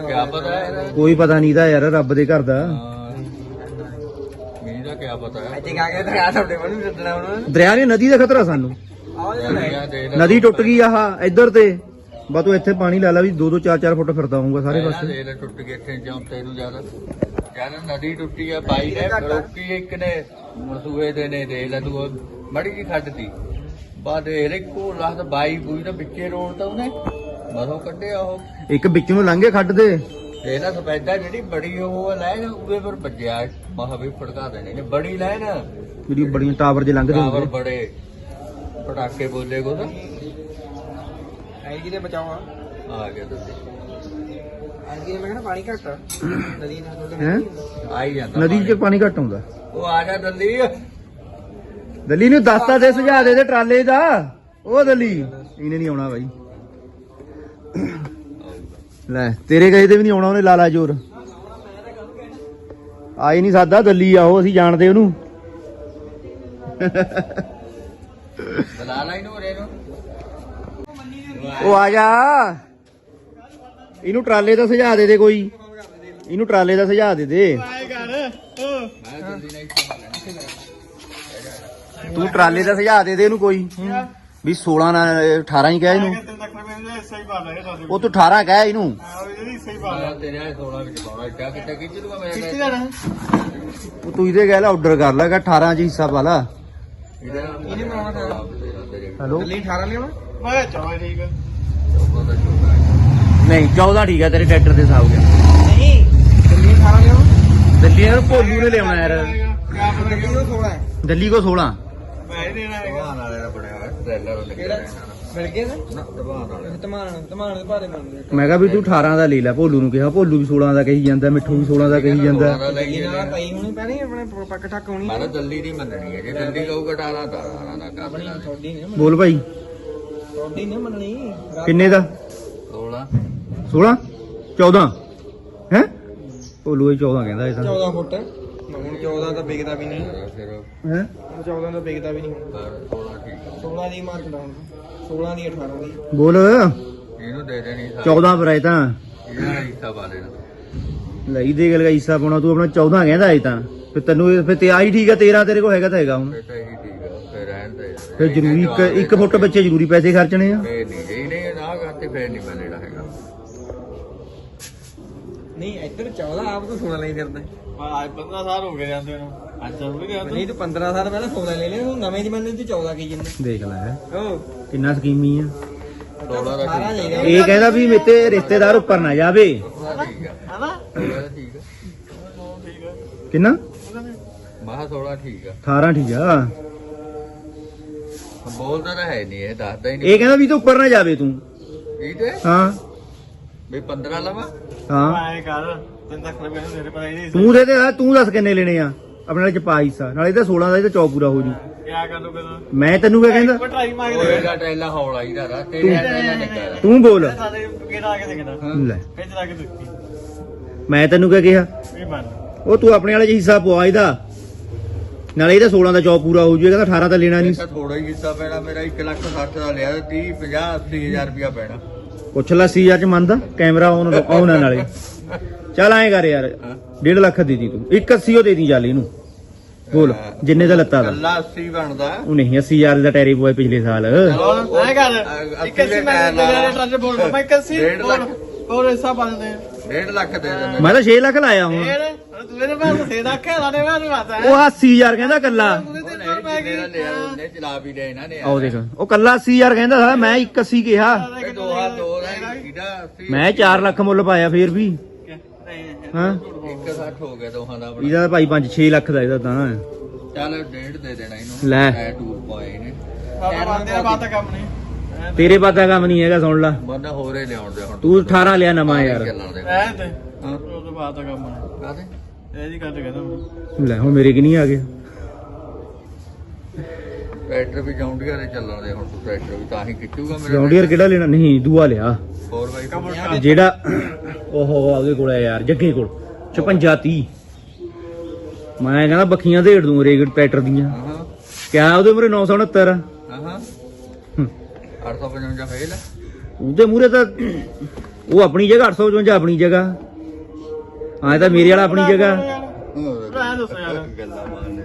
ਕੋਈ ਪਤਾ ਨਹੀਂ ਦਾ ਯਾਰ ਰੱਬ ਦੇ ਘਰ ਦਾ ਮੀਂਹ ਦਾ ਕਿਆ ਪਤਾ ਹੈ? ਅੱਜ ਕਾ ਕੇ ਤੇ ਆ ਤੁਹਾਡੇ ਵੱਲ ਨੂੰ ਛੱਡਣਾ ਉਹਨਾਂ ਨੇ। ਦਰਿਆ ਨੇ ਨਦੀ ਦਾ ਖਤਰਾ ਸਾਨੂੰ। ਆਹ ਜਿਹੜਾ ਯਾਰ ਨਦੀ ਟੁੱਟ ਗਈ ਆਹ ਇੱਧਰ ਤੇ। ਬਾ ਤੂੰ ਇੱਥੇ ਪਾਣੀ ਲੈ ਲਾ ਵੀ 2 2 4 4 ਫੁੱਟ ਫਿਰਦਾ ਹੋਊਗਾ ਸਾਰੇ ਪਾਸੇ। ਦੇਖ ਲੈ ਟੁੱਟ ਗਏ ਇੱਥੇ ਜਾਂ ਤੈਨੂੰ ਜ਼ਿਆਦਾ। ਕਹਿੰਦਾ ਨਦੀ ਟੁੱਟੀ ਆ ਬਾਈ ਨੇ ਰੋਕੀ ਇੱਕ ਨੇ ਮਸੂਏ ਦੇ ਨੇ ਦੇਖ ਲੈ ਤੂੰ ਉਹ ਮੜੀ ਜੀ ਖੱਡਦੀ ਬਾਅਦ ਇਹ ਕੋ ਲਾਹ ਬਾਈ ਬੂਈ ਦਾ ਵਿੱਚੇ ਰੋਡ ਤਾਂ ਉਹਨੇ ਮਰੋ ਕੱਢਿਆ ਉਹ। ਇੱਕ ਵਿੱਚ ਨੂੰ ਲੰਘੇ ਖੱਡ ਦੇ ਦੇਖ ਲੈ ਸਫੈਦਾ ਜਿਹੜੀ ਬੜੀ ਉਹ ਲੈਣ ਉਹਦੇ ਪਰ ਵੱਜਿਆ। ਮਹਾ ਵੀ ਫੜਕਾ ਦੇਣੇ ਨੇ। ਬੜੀ ਲੈਣ ਜਿਹੜੀ ਬੜੀਆਂ ਟਾਵਰ 'ਚ ਲੰਘਦੇ ਟਾਵਰ ਹੁੰਦੇ। ਬੜੇ। ਪਟਾਕੇ ਬੋਲੇ ਕੋ ਐ ਕਿਤੇ ਬਚਾਓ ਆ। ਆ ਗਿਆ ਤੁਸੀਂ ਕਿਤੇ ਮੈਂ ਕਹਿੰਦਾ ਪਾਣੀ ਘੱਟ ਆ। ਨਦੀ ਨਾਲ ਤੁਹਾਡੇ ਹੈਂ? ਆਈ ਜਾਂਦਾ ਨਦੀ 'ਚ ਪਾਣੀ। ਘੱਟ ਆਉਂਦਾ ਉਹ ਆ ਗਿਆ ਦੱਲੀ। ਦੱਲੀ ਨੂੰ ਦੱਸਤਾ ਦੇ ਸੁਝਾ ਦੇ ਦੇ ਟਰਾਲੇ ਦਾ। ਉਹ ਦੱਲੀ। ਇਹਨੇ ਨਹੀਂ ਆਉਣਾ ਬਾਈ। ਲੈ ਤੇਰੇ ਕਹੇ ਤੇ ਵੀ ਨਹੀਂ ਆਉਣਾ ਉਹਨੇ ਲਾਲਾ ਜੋਰ। ਆਈ ਨਹੀਂ ਸਾਦਾ ਦੱਲੀ ਆ ਉਹ ਅਸੀਂ ਜਾਣਦੇ ਉਹਨੂੰ। ਨੂੰ। ਉਹ ਆ ਜਾ। ਇਹਨੂੰ ਟਰਾਲੇ ਦਾ ਸੁਝਾ ਦੇ ਦੇ ਕੋਈ। ਇਹਨੂੰ ਟਰਾਲੇ ਦਾ ਸੁਝਾ ਦੇ ਦੇ। ਤੂੰ ਟਰਾਲੇ ਦਾ ਸੁਝਾ ਦੇ ਦੇ ਇਹਨੂੰ ਕੋਈ। ਵੀ 16 ਨਾਲ 18 ਹੀ ਕਹਿ ਇਹਨੂੰ। ਸਹੀ ਬਾਤ ਹੈ ਤੁਹਾਡੀ ਉਹ ਤੂੰ 18 ਕਹਿ ਇਹਨੂੰ। ਆਹ ਜਿਹੜੀ ਸਹੀ ਬਾਤ ਮੈਂ ਤੇਰੇ ਨਾਲ 16 ਵਿੱਚ ਪਾਉਣਾ ਇੱਡਾ ਕਿੱਡਾ ਖਿੱਚ ਲੂਗਾ ਨਾਲ ਜਾਣਾ ਉਹ ਤੂੰ ਇਹਦੇ ਕਹਿ ਲੈ ਆਰਡਰ ਕਰ ਲੈ ਕਿ 18 ਚ ਹਿੱਸਾ ਪਾ ਲਾ। ਇਹਦੇ ਨਾਲ ਇਹਨੇ ਬਣਾਉਣਾ ਤਾਂ। ਹੈਲੋ? ਦਿੱਲੀ 18 ਲਿਆਉਣਾ? ਮੈਂ ਠੀਕ ਹੈ ਨਹੀਂ 14 ਠੀਕ ਹੈ ਤੇਰੇ ਟਰੈਕਟਰ ਦੇ ਹਿਸਾਬ ਨਾਲ। ਨਹੀਂ। ਦਿੱਲੀ 18 ਲਿਆਉਣਾ? ਦਿੱਲੀ ਯਾਰ ਭੋਲੂ ਨੇ ਲਿਆਉਣਾ ਯਾਰ। ਦਿੱਲੀ ਤੋਂ 16 ਹੈ ਦਿੱਲੀ ਕੋ 16 ਮੈਂ ਹੀ ਦੇਣਾ ਹੈਗਾ। ਦਬਾਨ ਵਾਲੇ ਦਾ ਬਣਿਆ ਹੋਇਆ ਟ੍ਰੇਲਰ ਲੱਗਿਆ ਮਿਲ ਗਏ ਨਾ? ਨਾ ਦਬਾਨ ਵਾਲੇ ਤਮਾਨ ਤਮਾਨ ਦੇ ਭਾਰੇ ਮੰਨਦੇ ਮੈਂ ਕਿਹਾ ਵੀ ਤੂੰ 18 ਦਾ ਲੈ ਲੈ ਭੋਲੂ ਨੂੰ ਕਿਹਾ ਭੋਲੂ ਵੀ 16 ਦਾ ਕਹੀ ਜਾਂਦਾ ਮਿੱਠੂ ਵੀ 16 ਦਾ ਕਹੀ ਜਾਂਦਾ। ਦਿੱਲੀ ਨਾਲ ਪਈ ਹੋਣੀ ਪੈਣੀ ਆਪਣੇ ਪੱਕ ਠੱਕ ਹੋਣੀ ਮੈਂ ਤਾਂ ਦਿੱਲੀ ਦੀ ਮੰਨਣੀ ਹੈ ਜੇ ਦਿੱਲੀ ਕਹੂਗਾ 18 ਦਾ 18 ਦਾ ਕਰ ਆਪਣੀ ਦੇਣਾ ਥੋੜੀ ਨਹੀਂ ਬੋਲ ਭਾਈ। ਥੋੜੀ ਨਹੀਂ ਮੰਨਣੀ। ਕਿੰਨੇ ਦਾ? 16 16 14 ਹੈ? ਭੋਲੂ ਇਹ 14 ਕਹਿੰਦਾ ਇਹ ਤਾਂ। 14 ਫੁੱਟ। ਹੁਣ 14 ਤਾਂ ਵਿਕਦਾ ਵੀ ਨਹੀਂ। ਹੈ? 14 ਤਾਂ ਵਿਕਦਾ ਵੀ ਨਹੀਂ ਹੁਣ। ਪਰ 16 ਠੀਕ ਆ। 16 ਦੀ ਮਾਰਕ ਡਾਊਨ 16 ਦੀ 18 ਦੀ। ਬੋਲ। ਇਹਨੂੰ ਦੇ ਦੇਣੀ ਸਾਰੀ। 14 ਪਰ ਤਾਂ। ਇਹਦਾ ਹਿੱਸਾ ਪਾ ਲੈਣਾ। ਲਈ ਦੇ ਗੱਲ ਹਿੱਸਾ ਪਾਉਣਾ ਤੂੰ ਆਪਣਾ 14 ਕਹਿੰਦਾ ਇਹ ਤਾਂ। ਫਿਰ ਤੈਨੂੰ ਇਹ- ਫਿਰ ਤੇ ਆਹੀ ਠੀਕ ਆ 13 ਤੇਰੇ ਕੋਲ ਹੈਗਾ ਤਾਂ ਹੈਗਾ ਹੁਣ। ਫਿਰ ਤਾਂ ਇਹੀ ਠੀਕ ਆ ਫਿਰ ਰਹਿਣ ਦੇ। ਫਿਰ ਜ਼ਰੂਰੀ ਇੱਕ ਫੁੱਟ ਬੱਚੇ ਜ਼ਰੂਰੀ ਪੈਸੇ ਖਰਚਣੇ ਆ। ਨਹੀਂ ਜੇ ਇਹਨੇ ਨਾ ਕਰਤੇ ਫੇਰ ਨਹੀਂ ਮੈਂ ਲੈਣਾ ਹੈਗਾ। ਨਹੀਂ ਇੱਧਰ 14 ਆਪ ਤੋਂ 16 ਲਈ ਫਿਰਦਾ। ਅੱਜ 15 ਸਾਲ ਹੋ ਗਏ ਜਾਂਦੇ ਨੂੰ। ਅੱਜ ਚੱਲ ਵੀ ਗਿਆ ਨਹੀਂ ਤੂੰ 15 ਸਾਲ ਪਹਿਲਾਂ 16 ਲੈ ਲਿਆ ਤੂੰ ਨਵੇਂ ਜ਼ਮਾਨੇ ਚ 14 ਕੀ ਜਿੰਨੇ। ਦੇਖ ਲੈ। ਓ। ਕਿੰਨਾ ਸਕੀਮੀ ਆ। 16 ਦਾ ਸਾਰਾ ਠੀਕ ਲੈ ਆ। ਗਿਆ ਇਹ ਕਹਿੰਦਾ ਵੀ ਮੇਤੇ ਰਿਸ਼ਤੇਦਾਰ ਉੱਪਰ ਨਾ ਜਾਵੇ। 16 ਠੀਕ ਆ ਹਨਾ 16 ਠੀਕ ਆ ਠੀਕ ਹੈ ਕਿੰਨਾ? ਮਹਾ 16 ਠੀਕ ਆ। 18 ਠੀਕ ਆ। ਬੋਲਦਾ ਤਾਂ ਹੈ ਨਹੀਂ ਇਹ ਦੱਸਦਾ ਹੀ ਨਹੀਂ। ਇਹ ਕਹਿੰਦਾ ਵੀ ਤੂੰ ਉੱਪਰ ਨਾ ਜਾਵੇ ਤੂੰ। ਇਹ ਤੇ? ਹਾਂ। ਵੀ 15 ਲਵਾ? ਹਾਂ। ਐਂ ਕਰ। ਤੂੰ ਦੇ ਤੇ ਆ, ਤੂੰ ਦੱਸ ਕਿੰਨੇ ਲੈਣੇ ਆ? ਆਪਣੇ ਨਾਲ ਚ ਪਾ ਹਿੱਸਾ ਨਾਲੇ ਤਾਂ 16 ਦਾ ਇਹ ਤਾਂ ਚੌ ਪੂਰਾ ਹੋ ਜੂ। ਕਿਆ ਕਰ ਲੂ ਕਿਦੋਂ ਮੈਂ ਤੈਨੂੰ ਕਿਆ ਕਹਿੰਦਾ? ਟਰਾਈ ਮਾਰ ਉਹ ਕੇ ਇਹਦਾ ਟ੍ਰੇਲਾ ਹੌਲਾ ਹੀ ਦਾ ਰਾ ਤੇਰੇ ਟ੍ਰੇਲਾ ਨਿਕਲ ਤੂੰ ਬੋਲ। ਸਾਡੇ ਕਿਹੜਾ ਆ ਕੇ ਦੇਖਣਾ ਲੈ। ਫਿਰ ਚਲਾ ਕੇ ਦੇਖੀ। ਮੈਂ ਤੈਨੂੰ ਕਿਆ ਕਿਹਾ? ਵੀ ਮੰਨ ਉਹ ਤੂੰ ਆਪਣੇ ਵਾਲੇ ਚ ਹਿੱਸਾ ਪਵਾ ਇਹਦਾ। ਨਾਲੇ ਇਹਦਾ 16 ਦਾ ਚੌ ਪੂਰਾ ਹੋ ਜੂ ਕਹਿੰਦਾ 18 ਤਾਂ ਲੈਣਾ ਨਹੀਂ। ਥੋੜਾ ਹੀ ਹਿੱਸਾ ਪੈਣਾ ਮੇਰਾ 1 ਲੱਖ 60 ਦਾ ਲਿਆ 30 50 80 ਹਜ਼ਾਰ ਰੁਪਇਆ ਪੈਣਾ। ਪੁੱਛ ਲੈ ਸੀ ਅੱਜ ਮੰਨਦਾ ਕੈਮਰਾ ਆਨ ਆਨ ਨਾਲੇ। ਚੱਲ ਐਂ ਕਰ ਯਾਰ 1.5 ਲੱਖ ਦੇ ਦੀ ਤੂੰ। 180 ਉਹ ਦੇ ਦੀ ਚੱਲ ਇਹਨੂੰ। ਬੋਲ ਜਿੰਨੇ ਦਾ ਲੱਤਾ ਦਾ। ਕੱਲਾ 80 ਬਣਦਾ। ਉਹ ਨਹੀਂ 80000 ਦਾ ਟੈਰੀ ਪੋਏ ਪਿਛਲੇ ਸਾਲ। ਉਹ- ਐਂ ਕਰ। ਅ- ਇੱਕ ਅੱਸੀ ਮੈਂ। ਮੇਰੇ ਟਰਾਲੇ ਬੋਲ ਮੈਂ ਇੱਕ ਅੱਸੀ ਡੇਢ ਬੋਲ ਲੱਖ। ਹੋਰ ਹਿੱਸਾ ਪਾ ਦਿੰਦੇ 1.5 ਲੱਖ ਦੇ ਦਿੰਦਾ ਮੈਂ ਤਾਂ 6 ਲੱਖ ਲਾਇਆ ਹੁਣ। ਫੇਰ ਤੂੰ ਇਹਦੇ ਬਾਅਦ ਸੇ ਰੱਖਿਆ ਸਾਡੇ ਹੈ। ਉਹ 80000 ਕਹਿੰਦਾ ਕੱਲਾ ਨੇ ਆਓ ਦੇਖ ਉਹ ਕੱਲਾ 80000 ਕਹਿੰਦਾ ਸੀ ਮੈਂ 81 ਕਿਹਾ। ਇਹ ਦੋ ਹੱਥ ਦੋ ਦਾ ਇਹਦਾ 80 ਮੈਂ 4 ਲੱਖ ਮੁੱਲ ਪਾਇਆ ਫੇਰ ਵੀ। ਹਾਂ? 160 ਹੋ ਗਿਆ ਦੋਹਾਂ ਦਾ ਆਪਣਾ। ਇਹਦਾ ਤਾਂ ਭਾਈ 5-6 ਲੱਖ ਦਾ ਇਹਦਾ ਤਾਂ। ਚੱਲ ਡੇਢ ਦੇ ਦੇਣਾ ਇਹਨੂੰ। ਲੈ। ਇਹ ਟੂਰ ਪਾਏ ਨੇ ਬਾਬਾ ਬੰਦੇ ਦਾ ਬਾਤ ਕੰਮ ਨਹੀਂ। ਤੇਰੇ ਪਾਤਾ ਕੰਮ ਨਹੀਂ ਹੈਗਾ ਸੁਣ ਲੈ। ਬੰਦਾ ਹੋਰੇ ਲਿਆਉਣ ਦੇ ਹੁਣ ਤੂੰ 18 ਲਿਆ ਨਵਾਂ ਯਾਰ। ਚੱਲਣ ਦੇ। ਐ ਤੇ। ਹਾਂ। ਉਹ ਤੋਂ ਬਾਤ ਕੰਮ ਨਹੀਂ। ਕਾਹਦੇ? ਇਹ ਜੀ ਗੱਲ ਕਹਿੰਦਾ ਮੈਂ। ਲੈ ਹੁਣ ਮੇਰੇ ਕਿ ਨਹੀਂ ਆ ਗਏ? ਟਰੈਕਟਰ ਵੀ ਜੌਂਡੀਆਂ ਦੇ ਚੱਲਣ ਦੇ ਹੁਣ ਤੂੰ ਟਰੈਕਟਰ ਵੀ ਤਾਂ ਹੀ ਖਿੱਚੂਗਾ ਮੇਰਾ ਜੌਂਡੀਅਰ ਕਿਹੜਾ ਲੈਣਾ? ਨਹੀਂ ਦੂਆ ਲਿਆ। 4x4 ਜਿਹੜਾ ਉਹ ਉਹਦੇ ਕੋਲ ਹੈ ਯਾਰ ਜੱਗੇ ਕੋਲ। 56 30 ਮੈਂ ਕਹਿੰਦਾ ਬੱਖੀਆਂ ਢੇੜ ਦੂੰ ਰੇਗੜ ਟਰੈਕਟਰ ਦੀਆਂ। ਹਾਂ। ਕਿਆ ਉਹਦੇ ਮੂਰੇ 969 ਹਾਂ ਹਾਂ। 855 ਫੇਲ ਉਹਦੇ ਮੂਰੇ ਤਾਂ ਉਹ ਆਪਣੀ ਜਗ੍ਹਾ 855 ਆਪਣੀ ਜਗ੍ਹਾ। ਆਏ ਤਾਂ ਮੇਰੇ ਵਾਲਾ ਆਪਣੀ ਜਗ੍ਹਾ। ਭਰਾ ਦੱਸੋ ਯਾਰ। ਗੱਲਾਂ ਮਾਰਨੇ ਨੇ।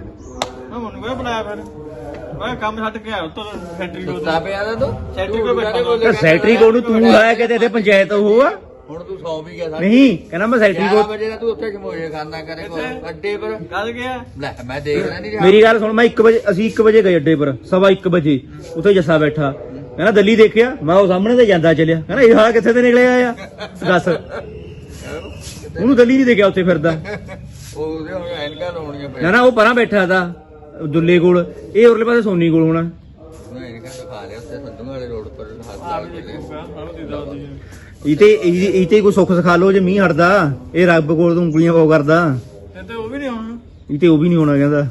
ਮੈਂ ਮੈਨੂੰ ਕਿਹਾ ਬਣਾਇਆ ਫਿਰ। ਮੈਂ ਕੰਮ ਛੱਡ ਕੇ ਆਇਆ ਉੱਤੋਂ ਫੈਕਟਰੀ ਕੋਲ। ਸੁੱਤਾ ਪਿਆ ਦਾ ਤੂੰ? ਸੈਕਟਰੀ ਕੋਲ ਬੈਠਾ ਤੇ। ਸੈਕਟਰੀ ਕੋਲ ਨੂੰ ਤੂੰ ਲਾਇਆ ਕਿਤੇ ਇੱਥੇ ਪੰਚਾਇਤ ਉਹ ਆ ਹੁਣ ਤੂੰ ਸੌ ਵੀ ਗਿਆ ਸਾਢੇ ਨਹੀਂ ਕਹਿੰਦਾ ਮੈਂ ਸੈਕਟਰੀ 11 ਕੋਲ ਵਜੇ ਦਾ ਤੂੰ ਉੱਥੇ ਸਮੋਸੇ ਖਾਂਦਾ ਕਰੇ ਕੋ ਅੱਡੇ ਪਰ। ਕੱਲ ਗਿਆ? ਲੈ ਮੈਂ ਦੇਖਦਾ ਨਹੀਂ ਮੇਰੀ ਗੱਲ ਸੁਣ ਮੈਂ 1 ਵਜੇ ਅਸੀਂ 1 ਵਜੇ ਗਏ ਅੱਡੇ ਪਰ ਸਵਾ 1 ਵਜੇ। ਉੱਥੇ ਜੱਸਾ ਬੈਠਾ। ਕਹਿੰਦਾ ਦਿੱਲੀ ਦੇਖਿਆ? ਮੈਂ ਉਹ ਸਾਹਮਣੇ ਤੇ ਜਾਂਦਾ ਚੱਲਿਆ। ਕਹਿੰਦਾ ਇਹ ਹਾਲ ਕਿੱਥੇ ਤੇ ਨਿਕਲਿਆ ਆ ਦੱਸ। ਉਹਨੂੰ ਦਿੱਲੀ ਨਹੀਂ ਦੇਖਿਆ ਉੱਥੇ ਫਿਰਦਾ। ਉਹਦੇ ਹੁਣ ਐਨਕਾਂ ਲਾਉਣੀਆਂ ਨਾ ਪਈਆਂ। ਨਾ ਉਹ ਪਰਾਂ ਬੈਠਾ ਦਾ ਦੁੱਲੇ ਕੋਲ। ਇਹ ਉਰਲੇ ਪਾਸੇ ਸੋਨੀ ਕੋਲ ਹੋਣਾ। ਉਹਨੇ ਐਨਕਾਂ ਦਿਖਾ ਲਿਆ ਉੱਥੇ ਸੰਧੂ ਵਾਲੇ ਰੋਡ ਪਰ ਹੱਥ ਆ ਲਾ ਕੇ ਦੇਖੂਗਾ ਸਾਨੂੰ ਦੀਦਾ ਉਹਦੀ ਇਹ ਤੇ ਇਹ ਇਹ ਤੇ ਕੋਈ ਸੁੱਖ ਸਿਖਾ ਲੋ ਜੇ ਮੀਂਹ ਹਟਦਾ ਇਹ ਰੱਬ ਕੋਲ ਤੋਂ ਉਂਗਲੀਆਂ ਪਾਉ ਕਰਦਾ। ਤੇ ਤੇ ਉਹ ਵੀ ਨਹੀਂ ਆਉਣਾ। ਇਹ ਤੇ ਉਹ ਵੀ ਨਹੀਂ ਹੋਣਾ ਕਹਿੰਦਾ।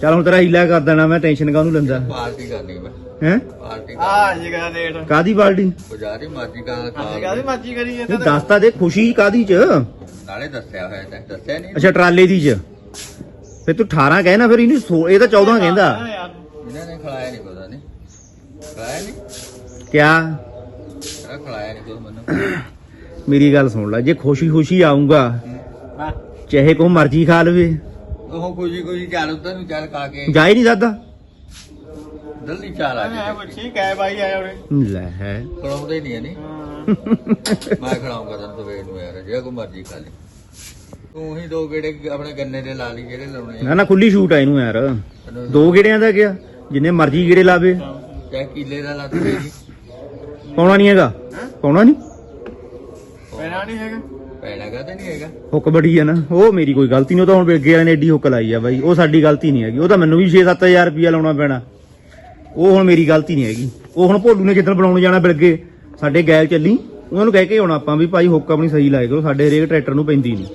ਚੱਲ ਹੁਣ ਤੇਰਾ ਹੀਲਾ ਕਰ ਦੇਣਾ ਮੈਂ ਟੈਨਸ਼ਨ ਕਾਹਨੂੰ ਲੈਂਦਾ? ਪਾਰਟੀ ਕਰਨੀ ਮੈਂ। ਹੈ? ਪਾਰਟੀ ਆ ਰੇਟ ਕਾਦੀ ਮਾਜੀ ਕਾ ਕਰੀ ਇਹ ਦੱਸਤਾ ਦੇ ਖੁਸ਼ੀ ਕਾਦੀ ਚ? ਨਾਲੇ ਦੱਸਿਆ ਹੋਇਆ ਤਾਂ ਦੱਸਿਆ ਨਹੀਂ। ਅੱਛਾ ਟਰਾਲੇ ਦੀ ਚ। ਫਿਰ ਤੂੰ 18 ਕਹਿ ਨਾ ਫਿਰ ਇਹਨੂੰ ਸੋ- ਇਹ ਤਾਂ 14 ਕਹਿੰਦਾ। ਇਹਨਾਂ ਨੇ ਖਿਲਾਇਆ ਨਹੀਂ ਪਤਾ ਨਹੀਂ। ਖਿਲਾਇਆ ਨਹੀਂ। ਕਿਆ ਕਹਿੰਦਾ ਖਿਲਾਇਆ ਨਹੀਂ ਕੋਈ ਮੈਨੂੰ ਮੇਰੀ ਗੱਲ ਸੁਣ ਲੈ ਜੇ ਖੁਸ਼ੀ ਖੁਸ਼ੀ ਆਉਂਗਾ ਚਾਹੇ ਕੋ ਮਰਜ਼ੀ ਖਾ ਲਵੇ। ਉਹ ਖੁਸ਼ੀ ਖੁਸ਼ੀ ਚੱਲ ਉਧਰ ਨੂੰ ਚੱਲ ਕਾ ਕੇ। ਜਾ ਹੀ ਨਹੀਂ ਸਕਦਾ। ਜਲਦੀ ਚਾਲ ਆ ਜੀ ਠੀਕ ਹੈ ਬਾਈ ਆਇਆ ਉਰੇ। ਲੈ ਹੈ। ਖੜਾਉਂਦੇ ਨਹੀਂ ਨਹੀਂ ਮੈਂ ਖੜਾਉਂਗਾ ਤੈਨੂੰ ਸਵੇਰ ਨੂੰ ਯਾਰ ਜੇ ਕੋ ਮਰਜ਼ੀ ਖਾ ਲੈ। ਤੂੰ ਹੀ ਦੋ ਗੇੜੇ ਆਪਣੇ ਗੰਨੇ ਦੇ ਲਾ ਲਈ ਜਿਹੜੇ ਲਾਉਣੇ ਨਾ ਨਾ ਖੁੱਲੀ ਛੂਟ ਆ ਇਹਨੂੰ ਯਾਰ। ਦੋ ਗੇੜਿਆਂ ਦਾ ਗਿਆ ਜਿੰਨੇ ਮਰਜ਼ੀ ਗੇੜੇ ਲਾਵੇ। ਚਾਹੇ ਕਿੱਲੇ ਦਾ ਲੱਤ ਦੇ ਜੀ ਪਾਉਣਾ ਨਹੀਂ ਹੈਗਾ? ਪਾਉਣਾ ਨਹੀਂ? ਪੈਣਾ ਨਹੀਂ ਹੈਗਾ। ਪੈਣਾ ਕਾ ਨਹੀਂ ਹੈਗਾ। ਹੁੱਕ ਬੜੀ ਆ ਨਾ। ਉਹ ਮੇਰੀ ਕੋਈ ਗਲਤੀ ਨਹੀਂ ਉਹ ਤਾਂ ਹੁਣ ਵੇਗੇ ਵਾਲੇ ਨੇ ਐਡੀ ਹੁੱਕ ਲਾਈ ਆ ਬਾਈ। ਉਹ ਸਾਡੀ ਗਲਤੀ ਨਹੀਂ ਹੈਗੀ। ਉਹ ਤਾਂ ਮੈਨੂੰ ਵੀ 6-7000 ਰੁਪਇਆ ਲਾਉਣਾ ਪੈਣਾ। ਉਹ ਹੁਣ ਮੇਰੀ ਗਲਤੀ ਨਹੀਂ ਹੈਗੀ। ਉਹ ਹੁਣ ਭੋਲੂ ਨੇ ਜਿੱਦਣ ਬਣਾਉਣ ਜਾਣਾ ਬਿਲਗੇ ਸਾਡੇ ਗੈਲ ਚੱਲੀ। ਉਹਨਾਂ ਨੂੰ ਕਹਿ ਕੇ ਆਉਣਾ ਆਪਾਂ ਵੀ ਭਾਈ ਹੁੱਕ ਆਪਣੀ ਸਹੀ ਲਾਏ ਕਰੋ ਸਾਡੇ ਹਰੇਕ ਟਰੈਕਟਰ ਨੂੰ ਪੈਂਦੀ ਨਹੀਂ।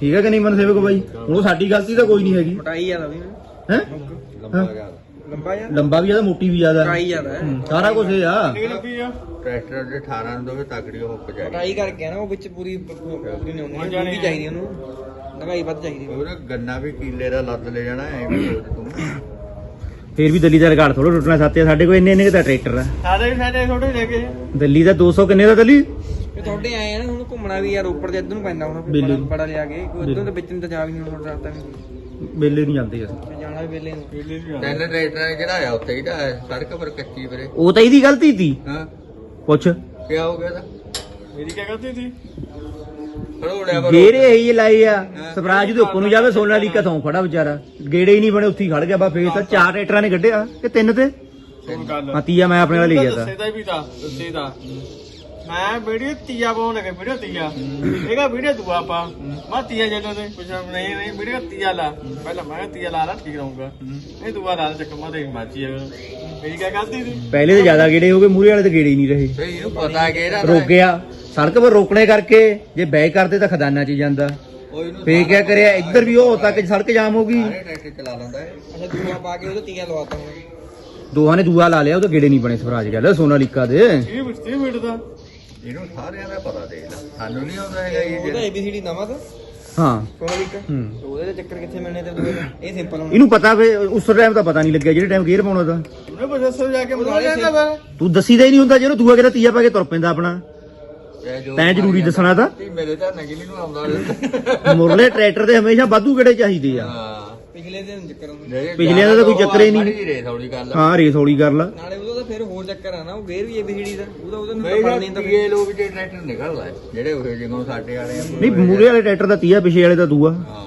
ਠੀਕ ਹੈ ਕਿ ਨਹੀਂ ਮਨ ਸੇਵਕ ਬਾਈ ਉਹ ਸਾਡੀ ਗਲਤੀ ਤਾਂ ਕੋਈ ਨਹੀਂ ਹੈਗੀ। ਮੋਟਾਈ ਜ਼ਿਆਦਾ ਵੀ ਹੈ? ਲੰਬਾ ਗਿਆ ਲੰਬਾ ਜ਼ਿਆਦਾ ਲੰਬਾ ਵੀ ਜ਼ਿਆਦਾ ਮੋਟੀ ਵੀ ਜ਼ਿਆਦਾ ਹੈ ਹੂੰ, ਸਾਰਾ ਕੁਝ ਇਹ ਆ। ਟਰੈਕਟਰ ਦੇ 18 ਨੂੰ ਦੋਵੇਂ ਤਕੜੀ ਹੋ ਪਜਾਈ ਮੋਟਾਈ ਕਰਕੇ ਨਾ ਉਹ ਵਿੱਚ ਪੂਰੀ ਪੂਰੀ ਨਹੀਂ ਹੁੰਦੀ। ਵੀ ਚਾਹੀਦੀ ਉਹਨੂੰ। ਲਗਾਈ ਵੱਧ ਚਾਹੀਦੀ ਉਹ ਗੰਨਾ ਵੀ ਕਿੱਲੇ ਦਾ ਲੱਦ ਲੈ ਜਾਣਾ ਐ ਵੀ ਸੋਚ ਤੂੰ। ਫੇਰ ਵੀ ਦਿੱਲੀ ਦਾ ਰਿਕਾਰਡ ਥੋੜਾ ਟੁੱਟਣਾ ਸਾਤੇ ਸਾਡੇ ਕੋਲ ਇੰਨੇ ਇੰਨੇ ਕੁ ਤਾਂ ਟਰੈਕਟਰ ਆ। ਸਾਡੇ ਵੀ ਸਾਡੇ ਥੋੜੇ ਲੈ ਕੇ ਦਿੱਲੀ ਦਾ 200 ਕਿੰਨੇ ਦਾ ਦਿੱਲੀ? ਤੇ ਤੁਹਾਡੇ ਆਏ ਆ ਨਾ ਹੁਣ ਘੁੰਮਣਾ ਵੀ ਯਾਰ ਉੱਪਰ ਤੇ ਇੱਧਰ ਨੂੰ ਪੈਂਦਾ ਹੁਣ ਬਿੱਲੀ। ਬੜਾ- ਲਿਆ ਕੇ। ਕੋਈ ਇੱਧਰ ਦੇ ਵਿੱਚ ਨੂੰ ਤਾਂ ਜਾ ਵੀ ਨਹੀਂ ਹੁਣ ਰਾਤ ਤੱਕ। ਮੇਲੇ ਨਹੀਂ ਜਾਂਦੇ ਅਸੀਂ। ਤੇ ਜਾਣਾ ਵੀ ਵੇਲੇ ਨੂੰ। ਬਿਜਲੀ ਵੀ ਆ ਤਿੰਨ ਟਰੈਕਟਰਾਂ ਨੇ ਚੜਾਇਆ ਉੱਥੇ ਹੀ ਤਾਂ ਸੜਕ ਪਰ ਕੱਚੀ ਵੀਰੇ। ਉਹ ਤਾਂ ਇਹਦੀ ਗਲਤੀ ਸੀ। ਹਾਂ। ਪੁੱਛ। ਕੀ ਹੋ ਗਿਆ ਤਾਂ? ਮੇਰੀ ਕੀ ਕਰਦੀ ਸੀ? ਖੜੋੜਿਆ ਪਰ ਗੇੜੇ ਹੀ ਲਾਏ ਆ। ਸਵਰਾਜ ਦੇ ਉੱਪਰ ਨੂੰ ਜਾਵੇ ਸੋਨਾ ਦੀ ਕਥੋਂ ਖੜਾ ਵਿਚਾਰਾ। ਗੇੜੇ ਹੀ ਨਹੀਂ ਬਣੇ ਉੱਥੇ ਹੀ ਖੜ ਗਿਆ ਬਾ ਫੇਰ ਤਾਂ ਚਾਰ ਟਰੈਕਟਰਾਂ ਨੇ ਕੱਢਿਆ। ਕਿ ਤਿੰਨ ਤੇ? ਮਤੀਆ ਮੈਂ ਆਪਣੇ ਵਾਲੇ ਗਿਆ ਦੱਸੇ ਤਾ ਦਾ ਵੀ ਤਾਂ ਦੱਸੇ ਦਾ। ਮੈਂ ਵੀਡੀਓ ਤੀਆ ਪਾਉਣ ਲੱਗੇ ਵੀਡੀਓ ਤੀਆ। ਇਹਗਾ ਵੀਡੀਓ ਦੂਆ ਪਾ ਮੈਂ ਤੀਆ ਜਦੋਂ ਤੇ। ਪੁੱਛਿਆ ਨਹੀਂ ਨਹੀਂ ਵੀਡੀਓ ਤੀਆ ਲਾ। ਪਹਿਲਾਂ ਮੈਂ ਤੀਆ ਲਾ ਲਾ ਠੀਕ ਰਹੂੰਗਾ। ਇਹ ਦੂਆ ਲਾ ਚੱਕ ਮੈਂ ਤੇ ਮਾਚੀ ਆ। ਮੇਰੀ ਕੀ ਕਰਦੀ ਸੀ। ਪਹਿਲੇ ਤੇ ਜ਼ਿਆਦਾ ਗੇੜੇ ਹੋ ਗਏ ਮੂਰੇ ਵਾਲੇ ਤੇ ਗੇੜੇ ਹੀ ਨਹੀਂ ਰਹੇ। ਤੇ ਇਹਨੂੰ ਪਤਾ ਕਿ ਇਹਦਾ ਰੁਕ ਗਿਆ। ਸੜਕ 'ਪਰ ਰੋਕਣੇ ਕਰਕੇ ਜੇ ਬੈਕ ਕਰਦੇ ਤਾਂ ਖਦਾਨਾ 'ਚ ਹੀ ਜਾਂਦਾ। ਫੇਰ ਕਿਆ ਕਰਿਆ? ਇੱਧਰ ਵੀ ਉਹ ਤੱਕ ਸੜਕ ਜਾਮ ਹੋ ਗਈ। ਸਾਰੇ ਟਰੈਕਟਰ ਚਲਾ ਲੈਂਦਾ ਹੈ ਅੱਛਾ ਦੂਆ ਪਾ ਕੇ ਉਹਦੇ ਤੀਆ ਲਵਾਤਾ। ਹੁਣ ਦੋਹਾਂ ਨੇ ਦੂਆ ਲਾ ਲਿਆ ਉਹ ਤਾਂ ਗੇੜੇ ਨਹੀਂ ਬਣੇ ਸਵਰਾਜ ਗੱਲ ਸੋਨਾਲੀਕਾ ਦੇ। ਇਹ ਵਿਸਤੀ ਮਿੰਟ ਦਾ। ਇਹਨੂੰ ਸਾਰਿਆਂ ਦਾ ਪਤਾ ਦੇ ਲੈ। ਸਾਨੂੰ ਨਹੀਂ ਆਉਂਦਾ ਹੈਗਾ ਇਹ ਉਹਦਾ ਜਿਹੜਾ। ABCD ਨਵਾਂ ਤਾਂ? ਹਾਂ। ਉਹਦੇ ਚੱਕਰ ਕਿੱਥੇ ਮਿਲਣੇ ਤੇ ਦੂਏ ਦਾ ਇਹ ਸਿੰਪਲ ਹੋਣਾ। ਇਹਨੂੰ ਪਤਾ ਵੇ ਉਸ ਟਾਈਮ ਤਾਂ ਪਤਾ ਨਹੀਂ ਲੱਗਿਆ ਜਿਹੜੇ ਟਾਈਮ ਗੇਅਰ ਪਾਉਣਾ ਤਾਂ। ਉਹਨੇ ਪ੍ਰੋਸੈਸਰ ਜਾ ਕੇ ਬਣਾ ਲਿਆ ਫਿਰ। ਤੂੰ ਦੱਸੀਦਾ ਹੀ ਨਹੀਂ ਹੁੰਦਾ ਜਿਹਨੂੰ ਦੂਆ ਕਿਹਦਾ ਤੀਆ ਪਾ ਕੇ ਤੁਰ ਪੈਂਦਾ ਆਪਣਾ। ਇਹ ਜੋ ਤੈਂ ਜ਼ਰੂਰੀ ਦੱਸਣਾ ਤਾਂ। ਵੀ ਮੇਰੇ ਤਾਂ ਨਗਲੀ ਨੂੰ ਆਉਂਦਾ ਮੁਰਲੇ ਟਰੈਕਟਰ ਦੇ ਹਮੇਸ਼ਾ ਵਾਧੂ ਗੇੜੇ ਚਾਹੀਦੇ ਆ। ਹਾਂ। ਪਿਛਲੇ ਦਿਨ ਚੱਕਰ ਹੁੰਦਾ। ਪਿਛਲਿਆਂ ਦਾ ਤਾਂ ਕੋਈ ਚੱਕਰ ਹੀ ਨਹੀਂ। ਰੇਸ ਹਾਂ ਰੇਸ ਹੌਲੀ ਕਰ ਲਾ। ਨਾਲੇ ਉਹਦਾ ਤਾਂ ਫਿਰ ਹੋਰ ਚੱਕਰ ਆ ਨਾ ਉਹ ਗੇਅਰ ਵੀ ABCD ਦਾ ਉਹਦਾ ਉਹਦਾ ਨੂੰ ਪੜ ਨਹੀਂ ਤਾਂ ਪੀਏ ਲੋਕ ਜੇ ਟਰੈਕਟਰ ਨਿਕਲਦਾ ਜਿਹੜੇ ਉਹ ਜਿਵੇਂ ਸਾਡੇ ਵਾਲੇ ਆ ਨਹੀਂ ਮੂਰੇ ਵਾਲੇ ਟਰੈਕਟਰ ਦਾ ਤੀਆ ਪਿਛੇ ਵਾਲੇ ਦਾ ਦੂਆ। ਹਾਂ।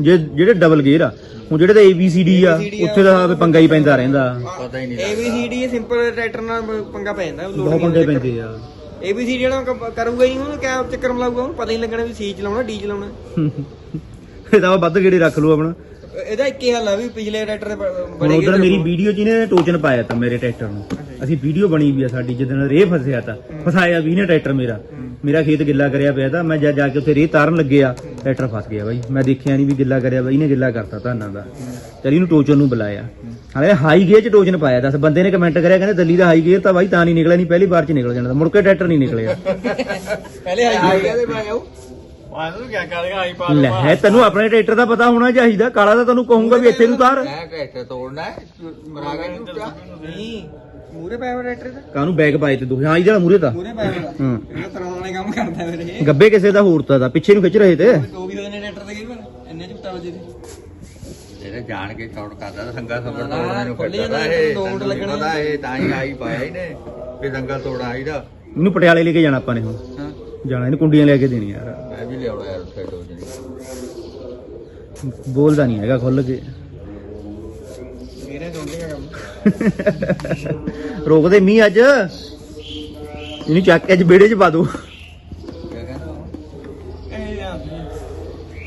ਜੇ ਜਿਹੜੇ ਡਬਲ ਗੇਅਰ ਆ ਹੁਣ ਜਿਹੜੇ ਤਾਂ ABCD ਆ ਉੱਥੇ ਦਾ ਪੰਗਾ ਹੀ ਪੈਂਦਾ ਰਹਿੰਦਾ। ਪਤਾ ਹੀ ਨਹੀਂ ਲੱਗਦਾ। ABCD ਸਿੰਪਲ ਟਰੈਕਟਰ ਨਾਲ ਪੰਗਾ ਪੈ ਜਾਂਦਾ ਲੋਡ ਬਹੁਤ ਨਹੀਂ ਪੰਗੇ ਹੁੰਦਾ ਪੈਂਦੇ ਆ। ABCD ਜਿਹੜਾ ਕ- ਕਰੂਗਾ ਹੀ ਨਹੀਂ ਉਹਨੂੰ ਕਿਆ ਚੱਕਰ ਮਲਾਊਗਾ ਉਹਨੂੰ ਪਤਾ ਹੀ ਨਹੀਂ ਲੱਗਣਾ ਵੀ ਸੀ ਚਲਾਉਣਾ ਡੀ ਚਲਾਉਣਾ। ਇਹਦਾ ਵੱਧ ਗੇੜੇ ਰੱਖ ਲਓ ਆਪਣਾ। ਇਹਦਾ ਇੱਕ ਹੀ ਹੱਲ ਆ ਵੀ ਪਿਛਲੇ ਟਰੈਕਟਰ ਦੇ ਹੁਣ ਬੜੇ ਉਧਰ ਗੇਅਰ ਮੇਰੀ। ਵੀਡੀਓ 'ਚ ਇਹਨੇ ਟੋਚਨ ਪਾਇਆ ਤਾਂ ਮੇਰੇ ਟਰੈਕਟਰ ਨੂੰ। ਅਸੀਂ ਵੀਡੀਓ ਬਣੀ ਵੀ ਆ ਸਾਡੀ ਜਦੋਂ ਰੇਹ ਫਸਿਆ ਤਾਂ। ਫਸਾਇਆ ਵੀ ਇਹਨੇ ਟਰੈਕਟਰ ਮੇਰਾ। ਮੇਰਾ ਖੇਤ ਗਿੱਲਾ ਕਰਿਆ ਪਿਆ ਤਾਂ। ਮੈਂ ਜਾ ਜਾ ਕੇ ਉੱਥੇ ਰੇਹ ਤਾਰਨ ਲੱਗਿਆ ਟਰੈਕਟਰ ਫਸ ਗਿਆ ਬਾਈ। ਮੈਂ ਦੇਖਿਆ ਨਹੀਂ ਵੀ ਗਿੱਲਾ ਕਰਿਆ ਬਾਈ ਇਹਨੇ ਗਿੱਲਾ ਕਰਤਾ ਧਾਨਾਂ ਦਾ। ਚਲ ਇਹਨੂੰ ਟੋਚਨ ਨੂੰ ਬੁਲਾਇਆ। ਹਾਲੇ ਹਾਈ ਗੇਅਰ 'ਚ ਟੋਚਨ ਪਾਇਆ ਦੱਸ ਬੰਦੇ ਨੇ ਕਮੈਂਟ ਕਰਿਆ ਕਹਿੰਦੇ ਦਿੱਲੀ ਦਾ ਹਾਈ ਗੇਅਰ ਤਾਂ ਬਾਈ ਤਾਂ ਨਹੀਂ ਨਿਕਲਿਆ ਨਹੀਂ ਪਹਿਲੀ ਵਾਰ 'ਚ ਨਿਕਲ ਜਾਣਾ ਤਾਂ। ਮੁੜ ਕੇ ਟਰੈਕਟਰ ਨਹੀਂ ਨਿਕਲਿਆ। [LAUGHS] ਪਹਿਲੇ ਹਾਈ ਕਹਦੇ ਮੈਂ ਆਉ ਆਹ ਨੂੰ ਕੀ ਕਰੇਗਾ ਆਈ ਪਾ ਲੈ ਤੈਨੂੰ ਆਪਣੇ ਟਰੈਕਟਰ ਦਾ ਪਤਾ ਹੋਣਾ ਚਾਹੀਦਾ ਕਾਲਾ ਤਾਂ ਤੈਨੂੰ ਕਹੂੰਗਾ ਵੀ ਇੱਥੇ ਨੂੰ ਤਾਰ ਮੈਂ ਟਰੈਕਟਰ ਤੋੜਨਾ ਹੈ ਮਰਾ ਕੇ ਝੂਟਾ ਨਹੀਂ ਮੂਰੇ ਹੋਇਆ ਟਰੈਕਟਰ ਦਾ ਕਾਹਨੂੰ ਬੈਗ ਪਾਏ ਤੇ ਦੋ ਹਾਂ ਇਹਦਾ ਮੂਰੇ ਤਾਂ। ਮੂਰੇ ਪਾਇਆ ਹੋਇਆ। ਹਾਂ। ਇਹ ਤਰ੍ਹਾਂ ਵਾਲੇ ਕੰਮ ਕਰਦਾ ਇਹ ਗੱਬੇ ਕਿਸੇ ਦਾ ਹੋਰ ਤਾਂ ਦਾ ਪਿੱਛੇ ਨੂੰ ਖਿੱਚ ਰਹੇ ਤੇ। ਦੋ ਵੀ ਹੋਏ ਨੇ ਟਰੈਕਟਰ ਦੇ ਗੇਅਰ ਪਰ ਇੰਨੇ ਝੁੱਟਾ ਵਜੇ ਦੇ। ਇਹਨੇ ਜਾਣ ਕੇ ਚੌੜ ਕਰਦਾ ਤਾਂ ਸੰਗਾ ਸਬਰ ਨਾ, ਤੋੜਨੇ ਨੂੰ ਖੁੱਲੀ ਫਿਰਦਾ ਜਾਂਦਾ, ਇਹ ਤੋੜ ਤੈਨੂੰ ਨੀ ਲੱਗਣੀ। ਪਤਾ ਇਹ ਤਾਂ ਹੀ ਆਈ ਪਾਇਆ ਇਹਨੇ ਵੀ ਸੰਗਾ ਤੋੜਾ ਇਹਦਾ ਇਹਨੂੰ ਪਟਿਆਲੇ ਲੈ ਕੇ ਜਾਣਾ ਆਪਾਂ ਨੇ ਹੁਣ। ਜਾਣਾ ਇਹਨੂੰ ਕੁੰਡੀਆਂ ਲੈ ਕੇ ਦੇਣੀ ਯਾਰ। ਮੈਂ ਵੀ ਲਿਆਉਣਾ ਯਾਰ ਉੱਥੇ ਦੋ ਜਣੀ ਬੋਲਦਾ ਨਹੀਂ ਹੈਗਾ ਖੁੱਲ ਕੇ। ਮੇਰੇ ਦੋਂਦੇ ਕੰਮ ਰੋਕਦੇ ਮੀਂਹ ਅੱਜ। ਇਹਨੂੰ ਚੱਕ ਕੇ ਅੱਜ ਵਿਹੜੇ 'ਚ ਪਾ ਦੋ।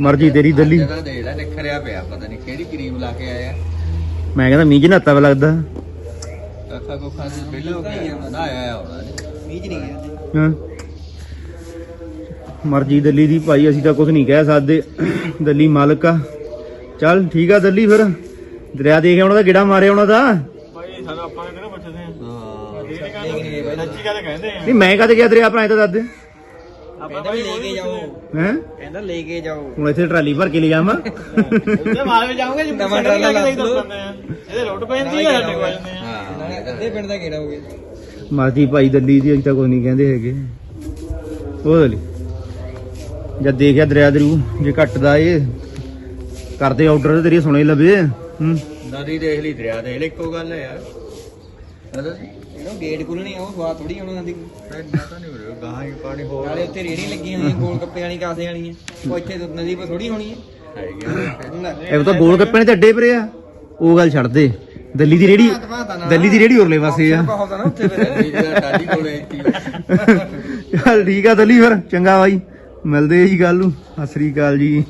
ਮਰਜ਼ੀ ਤੇਰੀ ਦਿੱਲੀ। ਅੱਜ ਤਾਂ ਦੇਖ ਲੈ ਨਿਖਰਿਆ ਪਿਆ ਪਤਾ ਨਹੀਂ ਕਿਹੜੀ ਕਰੀਮ ਲਾ ਕੇ ਆਇਆ। ਮੈਂ ਕਹਿੰਦਾ ਮੀਂਹ 'ਚ ਨਹਾਤਾ ਵਾ ਲੱਗਦਾ। ਕੱਖਾ ਕੋਖਾ ਦੇ ਪਹਿਲਾਂ ਹੋ ਗਿਆ ਨਾ ਆਇਆ ਹੋਣਾ। ਮੀਂਹ ਨਹੀਂ ਗਿਆ ਹਾਂ। ਮਰਜ਼ੀ ਦਿੱਲੀ ਦੀ ਭਾਈ ਅਸੀਂ ਤਾਂ ਕੁਝ ਨਹੀਂ ਕਹਿ ਸਕਦੇ। ਦਿੱਲੀ ਮਾਲਕ ਆ। ਚੱਲ ਠੀਕ ਆ ਦਿੱਲੀ ਫਿਰ। ਦਰਿਆ ਦੇਖ ਆਉਣਾ ਦਾ ਗਿੜਾ ਮਾਰਿਆ ਆਉਣਾ ਦਾ ਭਾਈ ਸਾਨੂੰ ਆਪਾਂ ਨੇ ਕਿਹੜਾ ਕਹਿੰਦੇ ਆ। ਨਹੀਂ ਮੈਂ ਕਦੇ ਗਿਆ ਦਰਿਆ ਭਰਾ ਤਾਂ ਦੱਸ ਦੇ ਆਪਾਂ ਕਹਿੰਦਾ ਵੀ ਲੈ ਕੇ ਜਾਓ। ਹੈ? ਕਹਿੰਦਾ ਲੈ ਕੇ ਜਾਓ। ਹੁਣ ਇੱਥੇ ਟਰਾਲੀ ਭਰ ਕੇ ਲੈ ਜਾਵਾਂ ਉਹਦੇ ਮਾਲ ਵਿੱਚ ਜਾਓਗੇ ਜਿੱਦਾਂ ਨਵਾਂ ਟਰਾਲਾ ਲਾ। ਇਹਦੇ ਲੋਟ ਪੈਂਦੀ ਆ ਸਾਡੇ ਕੋਲ ਹਾਂ ਅੱਧੇ ਪਿੰਡ ਦਾ ਕਿਹੜਾ ਹੋ ਗਿਆ। ਮਾਜੀ ਭਾਈ ਦੱਲੀ ਦੀ ਅਜੇ ਤੱਕ ਕੋਈ ਨਹੀਂ ਕਹਿੰਦੇ ਹੈਗੇ। ਉਹ ਦੱਲੀ। ਜਦ ਦੇਖਿਆ ਦਰਿਆ ਦਰੂ ਜੇ ਘਟਦਾ ਇਹ ਕਰਦੇ ਆਰਡਰ ਤੇਰੀ ਸੁਣੇ ਲਵੇ ਹੂੰ। ਨਦੀ ਦੇਖ ਲਈ ਦਰਿਆ ਦੇਖ ਲਈ ਇੱਕੋ ਗੱਲ ਹੈ ਯਾਰ। ਅਦਰ ਇਹਨੂੰ ਗੇਟ ਖੁੱਲਣੀ ਆ ਉਹ ਸਵਾਦ ਥੋੜੀ ਉਹਨਾਂ ਦੀ ਇੰਨਾ ਤਾਂ ਨਹੀਂ ਹੋ ਰਿਹਾ ਗਾਹਾਂ ਹੀ ਪਾਣੀ ਹੋਰ। ਨਾਲੇ ਉੱਤੇ ਰੇੜੀ ਲੱਗੀ ਹੋਈ ਗੋਲ ਗੱਪੇ ਵਾਲੀ ਕਾਸੇ ਵਾਲੀਆਂ ਉਹ ਇੱਥੇ ਤਾਂ ਨਦੀ 'ਤੇ ਥੋੜੀ ਹੋਣੀ ਹੈ ਇਹ ਤਾਂ ਗੋਲ ਗੱਪੇ ਨੇ ਤੇ ਅੱਡੇ ਪਰੇ ਆ। ਉਹ ਗੱਲ ਛੱਡ ਦੇ। ਦਿੱਲੀ ਦੀ ਰੇੜੀ ਦਿੱਲੀ ਦੀ ਰੇੜੀ ਉਰਲੇ ਪਾਸੇ ਆ। ਬਹੁਤ ਆ ਨਾ ਉੱਥੇ ਫਿਰ। ਜਿਹੜਾ ਟਾਲੀ ਕੋਲੇ ਇੱਥੇ ਚੱਲ ਠੀਕ ਆ ਦਿੱਲੀ ਫਿਰ ਚੰਗਾ ਬਾਈ। ਮਿਲਦੇ ਜੀ ਕੱਲ ਨੂੰ। ਸਤਿ ਸ੍ਰੀ ਅਕਾਲ ਜੀ।